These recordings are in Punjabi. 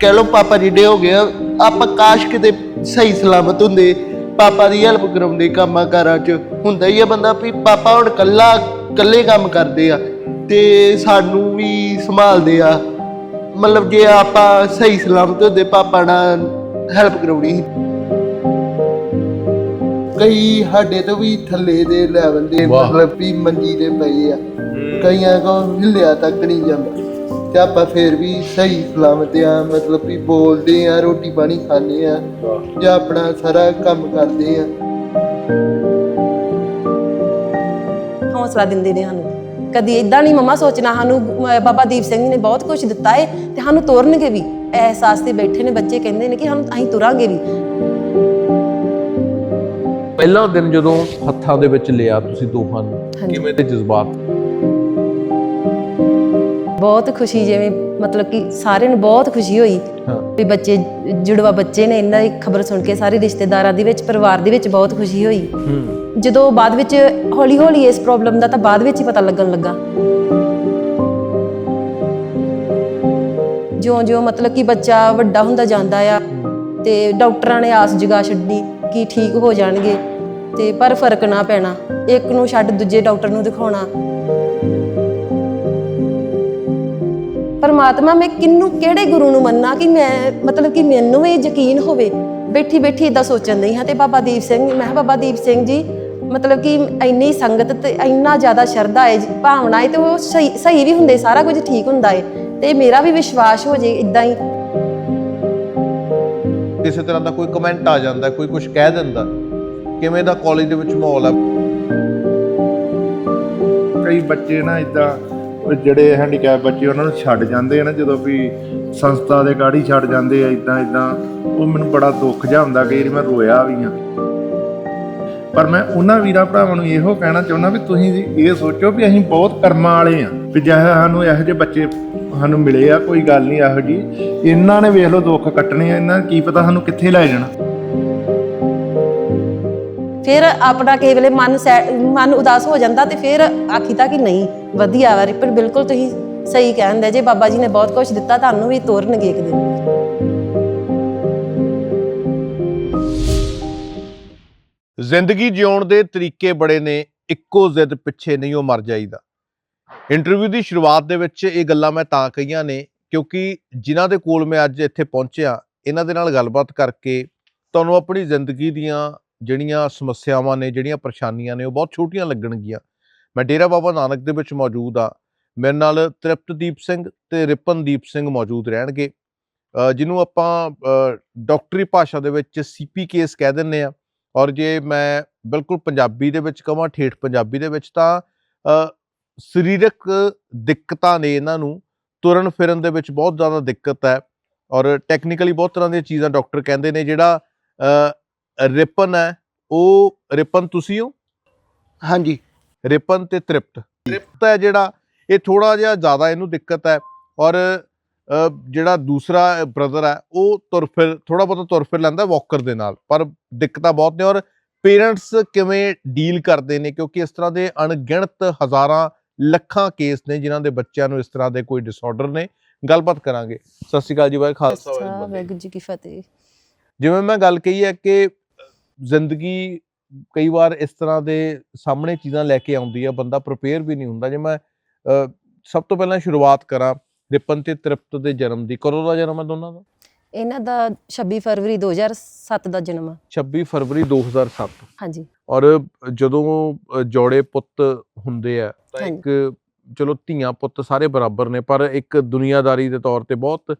ਕਹਿ ਲੋ ਪਾਪਾ ਜਿੱਡੇ ਹੋ ਗਏ ਆ, ਆਪਾਂ ਕਾਸ਼ ਕਿਤੇ ਸਹੀ ਸਲਾਮਤ ਹੁੰਦੇ ਪਾਪਾ ਦੀ ਹੈਲਪ ਕਰਾਉਂਦੇ ਕੰਮਾਂ ਕਾਰਾਂ 'ਚ ਹੁੰਦਾ ਹੀ ਆ ਬੰਦਾ ਵੀ ਪਾਪਾ ਹੁਣ ਕੱਲਾ ਕੱਲੇ ਕੰਮ ਕਰਦੇ ਆ ਤੇ ਸਾਨੂੰ ਵੀ ਸੰਭਾਲਦੇ ਆ। ਮਤਲਬ ਜੇ ਆਪਾਂ ਸਹੀ ਸਲਾਮਤ ਹੁੰਦੇ ਪਾਪਾ ਨਾਲ ਹੈਲਪ ਕਰਾਉਣੀ ਸੀ। ਕਈ ਸਾਡੇ ਤੋਂ ਵੀ ਥੱਲੇ ਦੇ ਲੈਵਲ ਦੇ ਵਾਹ। ਮਤਲਬ ਵੀ ਮੰਜੀ ਦੇ ਪਏ ਆ। ਕਈਆਂ ਕੋ ਹਿੱਲਿਆ ਤੱਕ ਨਹੀਂ ਜਾਂਦਾ। ਤੇ ਆਪਾਂ ਫੇਰ ਵੀ ਸਹੀ ਸਲਾਮਤ ਆ ਮਤਲਬ ਵੀ ਬੋਲਦੇ ਆ ਰੋਟੀ ਪਾਣੀ ਖਾਂਦੇ ਆ ਜਾਂ ਆਪਣਾ ਸਾਰਾ ਕੰਮ ਕਰਦੇ ਆ ਹੌਸਲਾ ਦਿੰਦੇ ਨੇ ਸਾਨੂੰ। ਕਦੀ ਇਦਾਂ ਨਹੀਂ ਮਮਾ ਸੋਚਣਾ ਸਾਨੂੰ ਅਹ ਬਾਬਾ ਦੀਪ ਸਿੰਘ ਜੀ ਨੇ ਬਹੁਤ ਕੁਝ ਦਿੱਤਾ ਏ ਤੇ ਸਾਨੂੰ ਤੋਰਨਗੇ ਵੀ। ਅਹਿਸਾਸ ਤੇ ਬੈਠੇ ਨੇ ਬੱਚੇ ਕਹਿੰਦੇ ਨੇ ਕਿ ਸਾਨੂੰ ਅਸੀਂ ਤੁਰਾਂਗੇ ਵੀ। ਪਹਿਲਾ ਦਿਨ ਜਦੋਂ ਹੱਥਾਂ ਦੇ ਵਿੱਚ ਲਿਆ ਤੁਸੀਂ ਦੋਹਾਂ ਨੂੰ ਹਾਂਜੀ। ਕਿਵੇਂ ਦੇ ਜਜ਼ਬਾਤ? ਬਹੁਤ ਖੁਸ਼ੀ ਜਿਵੇਂ ਮਤਲਬ ਕਿ ਸਾਰਿਆਂ ਨੂੰ ਬਹੁਤ ਖੁਸ਼ੀ ਹੋਈ ਹਾਂ। ਵੀ ਬੱਚੇ ਜੁੜਵਾ ਬੱਚੇ ਨੇ ਇਹਨਾਂ ਦੀ ਖਬਰ ਸੁਣ ਕੇ ਸਾਰੇ ਰਿਸ਼ਤੇਦਾਰਾਂ ਦੇ ਵਿੱਚ ਪਰਿਵਾਰ ਦੇ ਵਿੱਚ ਬਹੁਤ ਖੁਸ਼ੀ ਹੋਈ। ਹੂੰ। ਜਦੋਂ ਬਾਅਦ ਵਿੱਚ ਹੌਲੀ ਹੌਲੀ ਇਸ ਪ੍ਰੋਬਲਮ ਦਾ ਤਾਂ ਬਾਅਦ ਵਿੱਚ ਹੀ ਪਤਾ ਲੱਗਣ ਲੱਗਾ। ਜਿਉਂ-ਜਿਉਂ ਮਤਲਬ ਕਿ ਬੱਚਾ ਵੱਡਾ ਹੁੰਦਾ ਜਾਂਦਾ ਆ ਤੇ ਡਾਕਟਰਾਂ ਨੇ ਆਸ ਜਗਾ ਛੱਡੀ ਕਿ ਠੀਕ ਹੋ ਜਾਣਗੇ ਤੇ ਪਰ ਫ਼ਰਕ ਨਾ ਪੈਣਾ। ਇੱਕ ਨੂੰ ਛੱਡ ਦੂਜੇ ਡਾਕਟਰ ਨੂੰ ਦਿਖਾਉਣਾ। ਪਰਮਾਤਮਾ ਮੈਂ ਕਿੰਨੂੰ ਕਿਹੜੇ ਗੁਰੂ ਨੂੰ ਮੰਨਾਂ ਕਿ ਮੈਂ ਮਤਲਬ ਕਿ ਮੈਨੂੰ ਵੀ ਯਕੀਨ ਹੋਵੇ? ਬੈਠੀ ਬੈਠੀ ਇਦਾਂ ਸੋਚਣ ਨਹੀਂ ਹਾਂ ਤੇ ਬਾਬਾ ਦੀਪ ਸਿੰਘ ਮੈਂ ਬਾਬਾ ਦੀਪ ਸਿੰਘ ਜੀ ਮਤਲਬ ਕਿ ਇੰਨੀ ਸੰਗਤ ਤੇ ਇੰਨਾ ਜ਼ਿਆਦਾ ਸ਼ਰਧਾ ਹੈ ਜੀ, ਭਾਵਨਾ ਹੈ ਤੇ ਉਹ ਸਹੀ ਸਹੀ ਵੀ ਹੁੰਦੇ ਸਾਰਾ ਕੁਝ ਠੀਕ ਹੁੰਦਾ ਹੈ ਤੇ ਮੇਰਾ ਵੀ ਵਿਸ਼ਵਾਸ ਹੋ ਜੇ ਇਦਾਂ ਹੀ। ਕਿਸੇ ਤਰ੍ਹਾਂ ਦਾ ਕੋਈ ਕਮੈਂਟ ਆ ਜਾਂਦਾ ਕੋਈ ਕੁਝ ਕਹਿ ਦਿੰਦਾ ਕਿਵੇਂ ਦਾ ਕਾਲਜ ਦੇ ਵਿੱਚ ਮਾਹੌਲ ਹੈ ਕਈ ਬੱਚੇ ਨਾ ਇਦਾਂ ਜਿਹੜੇ ਹੈਂਡੀਕੈਪ ਬੱਚੇ ਉਹਨਾਂ ਨੂੰ ਛੱਡ ਜਾਂਦੇ ਆ ਨਾ, ਜਦੋਂ ਵੀ ਸੰਸਥਾ ਦੇ ਗਾੜੀ ਛੱਡ ਜਾਂਦੇ ਆ ਇਦਾਂ ਇਦਾਂ ਉਹ ਮੈਨੂੰ ਬੜਾ ਦੁੱਖ ਜਿਹਾ ਹੁੰਦਾ ਕਿ ਮੈਂ ਰੋਇਆ ਵੀ ਆ ਪਰ ਮੈਂ ਉਹਨਾਂ ਵੀਰਾਂ ਭਰਾਵਾਂ ਨੂੰ ਇਹੋ ਕਹਿਣਾ ਚਾਹੁੰਦਾ ਵੀ ਤੁਸੀਂ ਇਹ ਸੋਚੋ ਵੀ ਅਸੀਂ ਬਹੁਤ ਕਰਮਾਂ ਵਾਲੇ ਆ, ਵੀ ਜਿਹੇ ਸਾਨੂੰ ਇਹੋ ਜਿਹੇ ਬੱਚੇ ਸਾਨੂੰ ਮਿਲੇ ਆ, ਕੋਈ ਗੱਲ ਨਹੀਂ ਇਹੋ ਜੀ ਇਹਨਾਂ ਨੇ ਵੇਖ ਲਓ ਦੁੱਖ ਕੱਟਣੇ ਆ, ਇਹਨਾਂ ਕੀ ਪਤਾ ਸਾਨੂੰ ਕਿੱਥੇ ਲੈ ਜਾਣਾ। ਫਿਰ ਆਪਣਾ ਕਿਸੇ ਵੇਲੇ ਮਨ ਸੈ- ਮਨ ਉਦਾਸ ਹੋ ਜਾਂਦਾ ਤੇ ਫਿਰ ਆਖੀਦਾ ਕਿ ਨਹੀਂ, ਵਧੀਆ ਵਾ ਪਰ ਬਿਲਕੁਲ ਤੁਸੀਂ ਸਹੀ ਕਹਿੰਦੇ, ਜੇ ਬਾਬਾ ਜੀ ਨੇ ਬਹੁਤ ਕੁਝ ਦਿੱਤਾ, ਤੁਹਾਨੂੰ ਵੀ ਤੋਰਨਗੇ ਇੱਕ ਦਿਨ। ਜ਼ਿੰਦਗੀ ਜਿਉਣ ਦੇ ਤਰੀਕੇ ਬੜੇ ਨੇ, ਇੱਕੋ ਜ਼ਿੱਦ ਪਿੱਛੇ ਨਹੀਂ ਉਹ ਮਰ ਜਾਈਦਾ। ਇੰਟਰਵਿਊ ਦੀ ਸ਼ੁਰੂਆਤ ਦੇ ਵਿੱਚ ਇਹ ਗੱਲਾਂ ਮੈਂ ਤਾਂ ਕਹੀਆਂ ਨੇ, ਕਿਉਂਕਿ ਜਿਨ੍ਹਾਂ ਦੇ ਕੋਲ ਮੈਂ ਅੱਜ ਇੱਥੇ ਪਹੁੰਚਿਆ, ਇਹਨਾਂ ਦੇ ਨਾਲ ਗੱਲਬਾਤ ਕਰਕੇ ਤੁਹਾਨੂੰ ਆਪਣੀ ਜ਼ਿੰਦਗੀ ਦੀਆਂ ਜਿਹੜੀਆਂ ਸਮੱਸਿਆਵਾਂ ਨੇ ਜਿਹੜੀਆਂ ਪਰੇਸ਼ਾਨੀਆਂ ਨੇ ਉਹ ਬਹੁਤ ਛੋਟੀਆਂ ਲੱਗਣਗੀਆਂ। ਮੈਂ ਡੇਰਾ ਬਾਬਾ ਨਾਨਕ ਦੇ ਵਿੱਚ ਮੌਜੂਦ ਆ ਮੇਰੇ ਨਾਲ ਤ੍ਰਿਪਤਦੀਪ ਸਿੰਘ ਤੇ ਰਿਪਨਦੀਪ ਸਿੰਘ ਮੌਜੂਦ ਰਹਿਣਗੇ। ਜਿਹਨੂੰ ਆਪਾਂ ਅ, ਡਾਕਟਰੀ ਭਾਸ਼ਾ ਦੇ ਵਿੱਚ ਸੀਪੀ ਕੇਸ ਕਹਿ ਦਿੰਦੇ ਆ ਔਰ ਜੇ ਮੈਂ ਬਿਲਕੁਲ ਪੰਜਾਬੀ ਦੇ ਵਿੱਚ ਕਹਾਂ ਠੇਠ ਪੰਜਾਬੀ ਦੇ ਵਿੱਚ ਤਾਂ ਸਰੀਰਕ ਦਿੱਕਤਾਂ ਨੇ ਇਹਨਾਂ ਨੂੰ। ਤੁਰਨ ਫਿਰਨ ਦੇ ਵਿੱਚ ਬਹੁਤ ਜ਼ਿਆਦਾ ਦਿੱਕਤ ਹੈ। ਔਰ ਟੈਕਨੀਕਲੀ ਬਹੁਤ ਤਰ੍ਹਾਂ ਦੀਆਂ ਚੀਜ਼ਾਂ ਡਾਕਟਰ ਕਹਿੰਦੇ ਨੇ ਜਿਹੜਾ ਰਿਪਨ ਹੈ ਉਹ ਰਿਪਨ ਤੁਸੀਂ ਹੋ? ਹਾਂਜੀ। ਰਿਪਨ ਤੇ ਤ੍ਰਿਪਤ। ਤ੍ਰਿਪਤ ਹੈ ਜਿਹੜਾ ਇਹ ਥੋੜਾ ਜਿਹਾ ਜ਼ਿਆਦਾ ਇਹਨੂੰ ਦਿੱਕਤ ਹੈ ਔਰ ਜਿਹੜਾ ਦੂਸਰਾ ਬ੍ਰਦਰ ਹੈ ਉਹ ਤੁਰ ਫਿਰ ਥੋੜਾ ਬਹੁਤਾ ਤੁਰ ਫਿਰ ਲੈਂਦਾ ਵਾਕਰ ਦੇ ਨਾਲ ਪਰ ਦਿੱਕਤਾਂ ਬਹੁਤ ਨੇ ਔਰ ਪੇਰੈਂਟਸ ਕਿਵੇਂ ਡੀਲ ਕਰਦੇ ਨੇ ਕਿਉਂਕਿ ਇਸ ਤਰ੍ਹਾਂ ਦੇ ਅਣਗਿਣਤ ਹਜ਼ਾਰਾਂ ਲੱਖਾਂ ਕੇਸ ਨੇ ਜਿਨ੍ਹਾਂ ਦੇ ਬੱਚਿਆਂ ਨੂੰ ਇਸ ਤਰ੍ਹਾਂ ਦੇ ਕੋਈ ਡਿਸਆਰਡਰ ਨੇ ਗੱਲਬਾਤ ਕਰਾਂਗੇ। ਸਤਿ ਸ਼੍ਰੀ ਅਕਾਲ ਜੀ ਬਾਈ ਖਾਲਸਾ। ਵਾਹਿਗੁਰੂ ਜੀ ਕੀ ਫਤਿਹ। ਜਿਵੇਂ ਮੈਂ ਗੱਲ ਕਹੀ ਹੈ ਕਿ ਜ਼ਿੰਦਗੀ ਕਈ ਵਾਰ ਇਸ ਤਰ੍ਹਾਂ ਦੇ ਸਾਹਮਣੇ ਚੀਜ਼ਾਂ ਲੈ ਕੇ ਆਉਂਦੀ ਆ ਬੰਦਾ ਪ੍ਰਪੇਅਰ ਵੀ ਨਹੀਂ ਹੁੰਦਾ। ਜੇ ਮੈਂ ਸਭ ਤੋਂ ਪਹਿਲਾਂ ਸ਼ੁਰੂਆਤ ਕਰਾਂ ਰਿਪਨ ਤੇ ਤ੍ਰਿਪਤ ਦੇ ਜਨਮ ਦੀ। ਕਦੋਂ ਦਾ ਜਨਮ ਹੈ ਦੋਨਾਂ ਦਾ? ਇਹਨਾਂ ਦਾ 26 ਫਰਵਰੀ 2007 ਦਾ ਜਨਮ ਆ। 26 ਫਰਵਰੀ 2007 ਹਾਂਜੀ। ਔਰ ਜਦੋਂ ਜੋੜੇ ਪੁੱਤ ਹੁੰਦੇ ਆ ਤਾਂ। ਇੱਕ ਚਲੋ ਧੀਆਂ ਪੁੱਤ ਸਾਰੇ ਬਰਾਬਰ ਨੇ ਪਰ ਇੱਕ ਦੁਨੀਆਦਾਰੀ ਦੇ ਤੌਰ ਤੇ ਬਹੁਤ